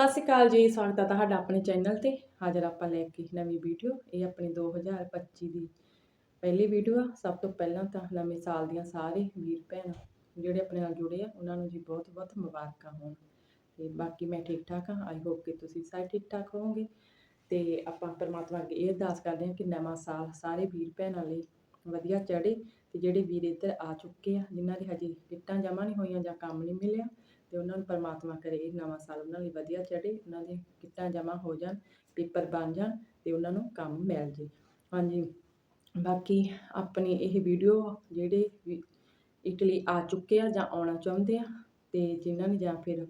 ਸਤਿ ਸ਼੍ਰੀ ਅਕਾਲ ਜੀ, ਸਵਾਗਤ ਹੈ ਤੁਹਾਡਾ ਆਪਣੇ ਚੈਨਲ ਤੇ। ਹਾਜ਼ਰ ਆਪਾਂ ਲੈ ਕੇ ਨਵੀਂ ਵੀਡੀਓ, ਇਹ ਆਪਣੀ 2025 ਦੀ ਪਹਿਲੀ ਵੀਡੀਓ ਆ। ਸਭ ਤੋਂ ਪਹਿਲਾਂ ਤਾਂ ਨਵੇਂ ਸਾਲ ਦੀਆਂ ਸਾਰੇ ਵੀਰ ਭੈਣ ਜਿਹੜੇ ਆਪਣੇ ਨਾਲ ਜੁੜੇ ਆ, ਉਹਨਾਂ ਨੂੰ ਜੀ ਬਹੁਤ ਬਹੁਤ ਮੁਬਾਰਕਾਂ ਹੋਣ। ਤੇ ਬਾਕੀ ਮੈਂ ਠੀਕ ਠਾਕ ਹਾਂ ਆਈ ਹੋਪ ਕਿ ਤੁਸੀਂ ਸਾਰੇ ਠੀਕ ਠਾਕ ਹੋਵੋਗੇ। ਤੇ ਆਪਾਂ ਪਰਮਾਤਮਾ ਅੱਗੇ ਇਹ ਅਰਦਾਸ ਕਰਦੇ ਹਾਂ ਕਿ ਨਵਾਂ ਸਾਲ ਸਾਰੇ ਵੀਰ ਭੈਣਾਂ ਲਈ ਵਧੀਆ ਚੜੇ ਤੇ ਜਿਹੜੇ ਵੀਰ ਇੱਧਰ ਆ ਚੁੱਕੇ ਆ, ਜਿਨ੍ਹਾਂ ਦੀ ਹਜੇ ਟਿਕਟਾਂ ਜਮ੍ਹਾਂ ਨਹੀਂ ਹੋਈਆਂ ਜਾਂ ਕੰਮ ਨਹੀਂ ਮਿਲਿਆ ਤੇ ਉਹਨਾਂ ਨੂੰ ਪਰਮਾਤਮਾ ਕਰੇ ਇਹ ਨਵਾਂ ਸਾਲ ਉਹਨਾਂ ਲਈ ਵਧੀਆ ਚੜੇ ਉਹਨਾਂ ਦੇ ਕਿੱਟਾਂ ਜਮ੍ਹਾਂ ਹੋ ਜਾਣ ਪੇਪਰ ਬਣ ਜਾਣ ਤੇ ਉਹਨਾਂ ਨੂੰ ਕੰਮ ਮਿਲ ਜੇ। ਹਾਂਜੀ ਬਾਕੀ ਆਪਣੀ ਇਹ ਵੀਡੀਓ ਜਿਹੜੇ ਵੀ ਇਟਲੀ ਆ ਚੁੱਕੇ ਆ ਜਾਂ ਆਉਣਾ ਚਾਹੁੰਦੇ ਆ ਤੇ ਜਿਨ੍ਹਾਂ ਨੇ ਜਾਂ ਫਿਰ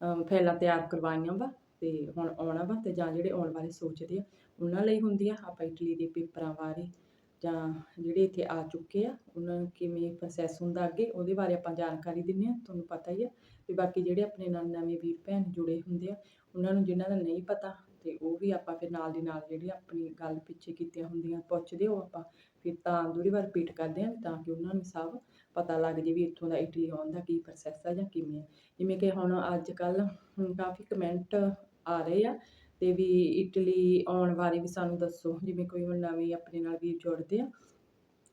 ਅਮ, ਫਾਈਲਾਂ ਤਿਆਰ ਕਰਵਾਈਆਂ ਵਾ ਤੇ ਹੁਣ ਆਉਣਾ ਵਾ ਤੇ ਜਾਂ ਜਿਹੜੇ ਆਉਣ ਬਾਰੇ ਸੋਚਦੇ ਆ ਉਹਨਾਂ ਲਈ ਹੁੰਦੀ ਆ ਆਪਾਂ ਇਟਲੀ ਦੇ ਪੇਪਰਾਂ ਬਾਰੇ ਜਾਂ ਜਿਹੜੇ ਇੱਥੇ ਆ ਚੁੱਕੇ ਆ ਉਹਨਾਂ ਨੂੰ ਕਿਵੇਂ ਪ੍ਰੋਸੈਸ ਹੁੰਦਾ ਅੱਗੇ ਉਹਦੇ ਬਾਰੇ ਆਪਾਂ ਜਾਣਕਾਰੀ ਦਿੰਨੇ ਆ ਤੁਹਾਨੂੰ ਪਤਾ ਹੀ ਆ। ਤੇ ਬਾਕੀ ਜਿਹੜੇ ਆਪਣੇ ਨਾਲ ਨਵੇਂ ਵੀਰ ਭੈਣ ਜੁੜੇ ਹੁੰਦੇ ਆ, ਉਹਨਾਂ ਨੂੰ ਜਿਨ੍ਹਾਂ ਦਾ ਨਹੀਂ ਪਤਾ ਤੇ ਉਹ ਵੀ ਆਪਾਂ ਫਿਰ ਨਾਲ ਦੀ ਨਾਲ ਜਿਹੜੀ ਆਪਣੀ ਗੱਲ ਪਿੱਛੇ ਕੀਤੀਆਂ ਹੁੰਦੀਆਂ ਪੁੱਛਦੇ ਹੋ ਆਪਾਂ, ਫਿਰ ਤਾਂ ਦੂਰੀ ਵਾਰ ਰਿਪੀਟ ਕਰਦੇ ਆ ਤਾਂ ਕਿ ਉਹਨਾਂ ਨੂੰ ਸਭ ਪਤਾ ਲੱਗ ਜੇ ਵੀ ਇੱਥੋਂ ਦਾ ਇਟਲੀ ਆਉਣ ਦਾ ਕੀ ਪ੍ਰੋਸੈਸ ਆ ਜਾਂ ਕਿਵੇਂ ਆ। ਜਿਵੇਂ ਕਿ ਹੁਣ ਅੱਜ ਕੱਲ ਕਾਫੀ ਕਮੈਂਟ ਆ ਰਹੇ ਆ ਤੇ ਵੀ ਇਟਲੀ ਆਉਣ ਬਾਰੇ ਵੀ ਸਾਨੂੰ ਦੱਸੋ, ਜਿਵੇਂ ਕੋਈ ਹੁਣ ਨਵੇਂ ਆਪਣੇ ਨਾਲ ਵੀਰ ਜੁੜਦੇ ਆ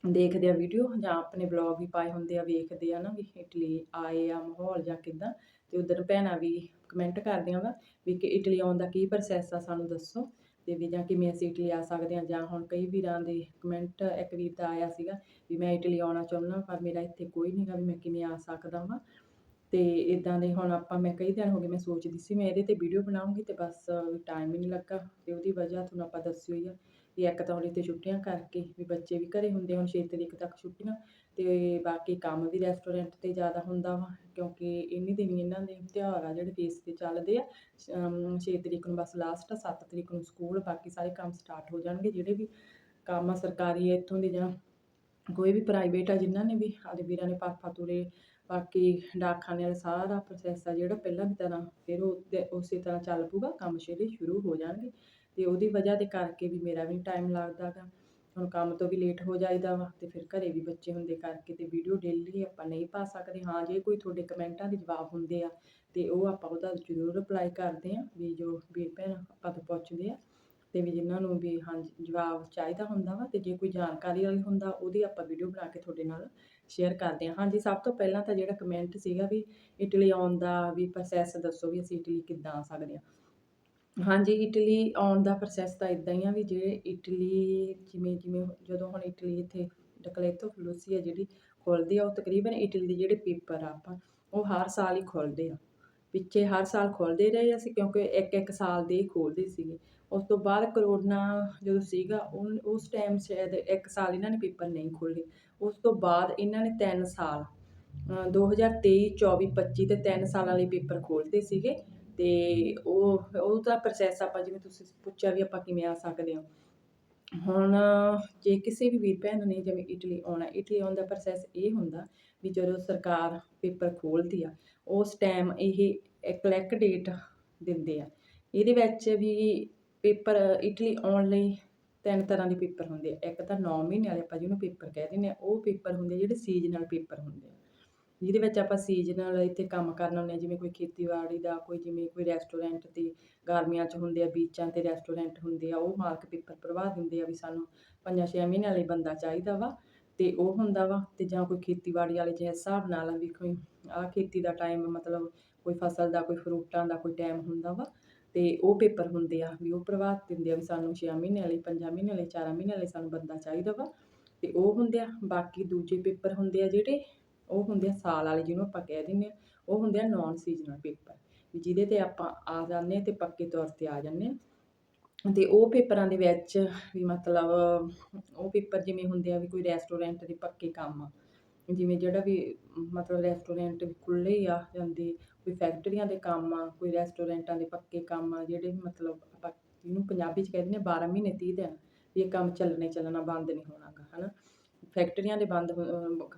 ਦੇਖਦੇ ਆ ਵੀਡੀਓ ਜਾਂ ਆਪਣੇ ਬਲੌਗ ਵੀ ਪਾਏ ਹੁੰਦੇ ਆ, ਵੇਖਦੇ ਆ ਨਾ ਵੀ ਇਟਲੀ ਆਏ ਆ ਮਾਹੌਲ ਜਾਂ ਕਿੱਦਾਂ, ਤੇ ਉਧਰ ਭੈਣਾਂ ਵੀ ਕਮੈਂਟ ਕਰਦੀਆਂ ਵਾ ਵੀ ਕਿ ਇਟਲੀ ਆਉਣ ਦਾ ਕੀ ਪ੍ਰੋਸੈਸ ਆ ਸਾਨੂੰ ਦੱਸੋ, ਤੇ ਵੀ ਜਾਂ ਕਿਵੇਂ ਅਸੀਂ ਇਟਲੀ ਆ ਸਕਦੇ ਆ, ਜਾਂ ਹੁਣ ਕਈ ਵੀਰਾਂ ਦੇ ਕਮੈਂਟ ਇੱਕ ਵੀਰ ਦਾ ਆਇਆ ਸੀਗਾ ਵੀ ਮੈਂ ਇਟਲੀ ਆਉਣਾ ਚਾਹੁੰਦਾ ਪਰ ਮੇਰਾ ਇੱਥੇ ਕੋਈ ਨਹੀਂਗਾ ਵੀ ਮੈਂ ਕਿਵੇਂ ਆ ਸਕਦਾ ਵਾਂ, ਤੇ ਇਦਾਂ ਦੇ ਹੁਣ ਆਪਾਂ ਮੈਂ ਕਈ ਦਿਨ ਹੋ ਗਏ ਮੈਂ ਸੋਚਦੀ ਸੀ ਮੈਂ ਇਹਦੇ ਤੇ ਵੀਡੀਓ ਬਣਾਉਂਗੀ ਤੇ ਬਸ ਟਾਈਮ ਹੀ ਨਹੀਂ ਲੱਗਾ, ਤੇ ਉਹਦੀ ਵਜ੍ਹਾ ਤੁਹਾਨੂੰ ਆਪਾਂ ਦੱਸਿਓ ਹੀ ਆ। ਵੀ ਇੱਕ ਤਾਂ ਹੁਣ ਇੱਥੇ ਛੁੱਟੀਆਂ ਕਰਕੇ ਵੀ ਬੱਚੇ ਵੀ ਘਰੇ ਹੁੰਦੇ, ਹੁਣ 6 ਤਰੀਕ ਤੱਕ ਛੁੱਟੀਆਂ ਤੇ ਬਾਕੀ ਕੰਮ ਵੀ ਰੈਸਟੋਰੈਂਟ ਤੇ ਜ਼ਿਆਦਾ ਹੁੰਦਾ ਵਾ, ਕਿਉਂਕਿ ਇੰਨੀ ਦਿਨ ਹੀ ਇਹਨਾਂ ਦੇ ਤਿਉਹਾਰ ਆ ਜਿਹੜੇ ਫੇਸ ਤੇ ਚੱਲਦੇ ਆ 6 ਤਰੀਕ ਨੂੰ ਬਸ ਲਾਸਟ ਆ 7 ਤਰੀਕ ਨੂੰ ਸਕੂਲ ਬਾਕੀ ਸਾਰੇ ਕੰਮ ਸਟਾਰਟ ਹੋ ਜਾਣਗੇ, ਜਿਹੜੇ ਵੀ ਕੰਮ ਆ ਸਰਕਾਰੀ ਆ ਇੱਥੋਂ ਦੇ ਜਾਂ ਕੋਈ ਵੀ ਪ੍ਰਾਈਵੇਟ ਆ ਜਿਨ੍ਹਾਂ ਨੇ ਵੀ ਆਦੇ ਵੀਰਾਂ ਨੇ ਪਾਪਾ ਤੁਰੇ, ਬਾਕੀ ਡਾਕਖਾਨੇ ਵਾਲਾ ਸਾਰਾ ਪ੍ਰੋਸੈਸ ਆ ਜਿਹੜਾ ਪਹਿਲਾਂ ਦੀ ਤਰ੍ਹਾਂ, ਫਿਰ ਉਹ ਉਸੇ ਤਰ੍ਹਾਂ ਚੱਲ ਪੂਗਾ ਕੰਮ ਸ਼ੇਰੇ ਸ਼ੁਰੂ ਹੋ ਜਾਣਗੇ। ਤੇ ਉਹਦੀ ਵਜ੍ਹਾ ਦੇ ਕਰਕੇ ਵੀ ਮੇਰਾ ਵੀ ਟਾਈਮ ਲੱਗਦਾ ਗਾ। ਹੁਣ ਕੰਮ ਤੋਂ ਵੀ ਲੇਟ ਹੋ ਜਾਈਦਾ ਵਾ ਤੇ ਫਿਰ ਘਰੇ ਵੀ ਬੱਚੇ ਹੁੰਦੇ ਕਰਕੇ ਤੇ ਵੀਡੀਓ ਡੇਲੀ ਆਪਾਂ ਨਹੀਂ ਪਾ ਸਕਦੇ। ਹਾਂ, ਜੇ ਕੋਈ ਤੁਹਾਡੇ ਕਮੈਂਟਾਂ ਦੇ ਜਵਾਬ ਹੁੰਦੇ ਆ ਤੇ ਉਹ ਆਪਾਂ ਉਹਦਾ ਜ਼ਰੂਰ ਰਿਪਲਾਈ ਕਰਦੇ ਆ ਵੀ ਜੋ ਵੀਰ ਭੈਣ ਆਪਾਂ ਤੋਂ ਪੁੱਛਦੇ ਆ ਤੇ ਵੀ ਜਿਨ੍ਹਾਂ ਨੂੰ ਵੀ ਹਾਂਜੀ ਜਵਾਬ ਚਾਹੀਦਾ ਹੁੰਦਾ ਵਾ ਤੇ ਜੇ ਕੋਈ ਜਾਣਕਾਰੀ ਵਾਲੀ ਹੁੰਦਾ ਉਹਦੀ ਆਪਾਂ ਵੀਡੀਓ ਬਣਾ ਕੇ ਤੁਹਾਡੇ ਨਾਲ ਸ਼ੇਅਰ ਕਰਦੇ ਹਾਂ ਹਾਂਜੀ, ਸਭ ਤੋਂ ਪਹਿਲਾਂ ਤਾਂ ਜਿਹੜਾ ਕਮੈਂਟ ਸੀਗਾ ਵੀ ਇਟਲੀ ਆਉਣ ਦਾ ਵੀ ਪ੍ਰੋਸੈਸ ਦੱਸੋ ਵੀ ਅਸੀਂ ਇਟਲੀ ਕਿੱਦਾਂ ਆ ਸਕਦੇ ਹਾਂ ਹਾਂਜੀ ਇਟਲੀ ਆਉਣ ਦਾ ਪ੍ਰੋਸੈਸ ਤਾਂ ਇਦਾਂ ਹੀ ਆ ਵੀ ਜਿਹੜੇ ਇਟਲੀ ਜਿਵੇਂ ਜਿਵੇਂ ਜਦੋਂ ਹੁਣ ਇਟਲੀ ਇੱਥੇ ਡਕਲੇਤੋ ਫਲੂਸੀ ਆ ਜਿਹੜੀ ਖੁੱਲ੍ਹਦੀ ਆ ਉਹ ਤਕਰੀਬਨ ਇਟਲੀ ਦੇ ਜਿਹੜੇ ਪੇਪਰ ਆ ਆਪਾਂ ਉਹ ਹਰ ਸਾਲ ਹੀ ਖੁੱਲ੍ਹਦੇ ਆ। ਪਿੱਛੇ ਹਰ ਸਾਲ ਖੁੱਲ੍ਹਦੇ ਰਹੇ ਅਸੀਂ ਕਿਉਂਕਿ ਇੱਕ ਇੱਕ ਸਾਲ ਦੇ ਹੀ ਖੋਲਦੇ ਸੀਗੇ। ਉਸ ਤੋਂ ਬਾਅਦ ਕਰੋਨਾ ਜਦੋਂ ਸੀਗਾ ਉਹ ਉਸ ਟਾਈਮ ਸ਼ਾਇਦ ਇੱਕ ਸਾਲ ਇਹਨਾਂ ਨੇ ਪੇਪਰ ਨਹੀਂ ਖੋਲ੍ਹੇ। ਉਸ ਤੋਂ ਬਾਅਦ ਇਹਨਾਂ ਨੇ 3 ਸਾਲ ਅ, 2023 24 25 ਤੇ 3 ਸਾਲਾਂ ਲਈ ਪੇਪਰ ਖੋਲ੍ਹਦੇ ਸੀਗੇ। ਤੇ ਉਹ ਉਹਦਾ ਪ੍ਰੋਸੈਸ ਆਪਾਂ ਜਿਵੇਂ ਤੁਸੀਂ ਪੁੱਛਿਆ ਵੀ ਆਪਾਂ ਕਿਵੇਂ ਆ ਸਕਦੇ ਹਾਂ। ਹੁਣ ਜੇ ਕਿਸੇ ਵੀ ਵੀਰ ਭੈਣ ਨੇ ਜਿਵੇਂ ਇਟਲੀ ਆਉਣਾ, ਇਟਲੀ ਆਉਣ ਦਾ ਪ੍ਰੋਸੈਸ ਇਹ ਹੁੰਦਾ ਵੀ ਜਦੋਂ ਸਰਕਾਰ ਪੇਪਰ ਖੋਲ੍ਹਦੀ ਆ, ਉਸ ਟਾਈਮ ਇਹ ਕਲੈਕ ਡੇਟ ਦਿੰਦੇ ਆ। ਇਹਦੇ ਵਿੱਚ ਵੀ ਪੇਪਰ, ਇਟਲੀ ਆਉਣ ਲਈ ਤਿੰਨ ਤਰ੍ਹਾਂ ਦੇ ਪੇਪਰ ਹੁੰਦੇ ਆ। ਇੱਕ ਤਾਂ 9 ਮਹੀਨੇ ਵਾਲੇ ਆਪਾਂ ਜਿਹਨੂੰ ਪੇਪਰ ਕਹਿ ਦਿੰਦੇ ਆ, ਉਹ ਪੇਪਰ ਹੁੰਦੇ ਆ ਜਿਹੜੇ ਸੀਜ਼ਨਲ ਪੇਪਰ ਹੁੰਦੇ ਆ। ਜਿਹਦੇ ਵਿੱਚ ਆਪਾਂ ਸੀਜ਼ਨਲ ਇੱਥੇ ਕੰਮ ਕਰਨ ਹੁੰਦੇ ਹਾਂ, ਜਿਵੇਂ ਕੋਈ ਖੇਤੀਬਾੜੀ ਦਾ, ਕੋਈ ਜਿਵੇਂ ਕੋਈ ਰੈਸਟੋਰੈਂਟ ਤੇ ਗਰਮੀਆਂ 'ਚ ਹੁੰਦੇ ਆ ਬੀਚਾਂ ਤੇ ਰੈਸਟੋਰੈਂਟ ਹੁੰਦੇ ਆ, ਉਹ ਮਾਲਕ ਪੇਪਰ ਭਰਵਾ ਦਿੰਦੇ ਆ ਵੀ ਸਾਨੂੰ ਪੰਜਾਂ ਛੇ ਮਹੀਨਿਆਂ ਲਈ ਬੰਦਾ ਚਾਹੀਦਾ ਵਾ ਤੇ ਉਹ ਹੁੰਦਾ ਵਾ ਤੇ ਜਾਂ ਕੋਈ ਖੇਤੀਬਾੜੀ ਵਾਲੇ ਜਿਸ ਹਿਸਾਬ ਨਾਲ ਵੀ ਕੋਈ ਆਹ ਖੇਤੀ ਦਾ ਟਾਈਮ ਮਤਲਬ ਕੋਈ ਫਸਲ ਦਾ, ਕੋਈ ਫਰੂਟਾਂ ਦਾ ਕੋਈ ਟਾਈਮ ਹੁੰਦਾ ਵਾ ਤੇ ਉਹ ਪੇਪਰ ਹੁੰਦੇ ਆ ਵੀ ਉਹ ਭਰਵਾ ਦਿੰਦੇ ਆ ਵੀ ਸਾਨੂੰ 6 ਮਹੀਨਿਆਂ ਲਈ 5 ਮਹੀਨਿਆਂ ਲਈ 4 ਮਹੀਨਿਆਂ ਲਈ ਸਾਨੂੰ ਬੰਦਾ ਚਾਹੀਦਾ ਵਾ ਤੇ ਉਹ ਹੁੰਦੇ ਆ। ਬਾਕੀ ਦੂਜੇ ਪੇਪਰ ਹੁੰਦੇ ਆ ਜਿਹੜੇ ਉਹ ਹੁੰਦੇ ਆ ਸਾਲ ਵਾਲੇ ਜਿਹਨੂੰ ਆਪਾਂ ਕਹਿ ਦਿੰਦੇ ਆ ਉਹ ਹੁੰਦੇ ਆ ਨਾਨ ਸੀਜ਼ਨਲ ਪੇਪਰ ਵੀ ਜਿਹਦੇ ਤੇ ਆਪਾਂ ਆ ਜਾਂਦੇ ਆ ਤੇ ਪੱਕੇ ਤੌਰ ਤੇ ਆ ਜਾਂਦੇ ਆ ਤੇ ਉਹ ਪੇਪਰਾਂ ਦੇ ਵਿੱਚ ਵੀ ਮਤਲਬ ਉਹ ਪੇਪਰ ਜਿਵੇਂ ਹੁੰਦੇ ਆ ਵੀ ਕੋਈ ਰੈਸਟੋਰੈਂਟ ਦੇ ਪੱਕੇ ਕੰਮ ਆ ਜਿਵੇਂ ਜਿਹੜਾ ਵੀ ਮਤਲਬ ਰੈਸਟੋਰੈਂਟ ਖੁੱਲ੍ਹੇ ਹੀ ਆ ਜਾਂਦੇ, ਕੋਈ ਫੈਕਟਰੀਆਂ ਦੇ ਕੰਮ ਆ ਕੋਈ ਰੈਸਟੋਰੈਂਟਾਂ ਦੇ ਪੱਕੇ ਕੰਮ ਆ ਜਿਹੜੇ ਮਤਲਬ ਆਪਾਂ ਜਿਹਨੂੰ ਪੰਜਾਬੀ 'ਚ ਕਹਿ ਦਿੰਦੇ ਆ 12 ਮਹੀਨੇ 30 ਦਿਨ ਵੀ ਇਹ ਕੰਮ ਚੱਲਣੇ ਚੱਲਣਾ, ਬੰਦ ਨਹੀਂ ਹੋਣਾਗਾ, ਹਨਾ। ਫੈਕਟਰੀਆਂ ਦੇ ਬੰਦ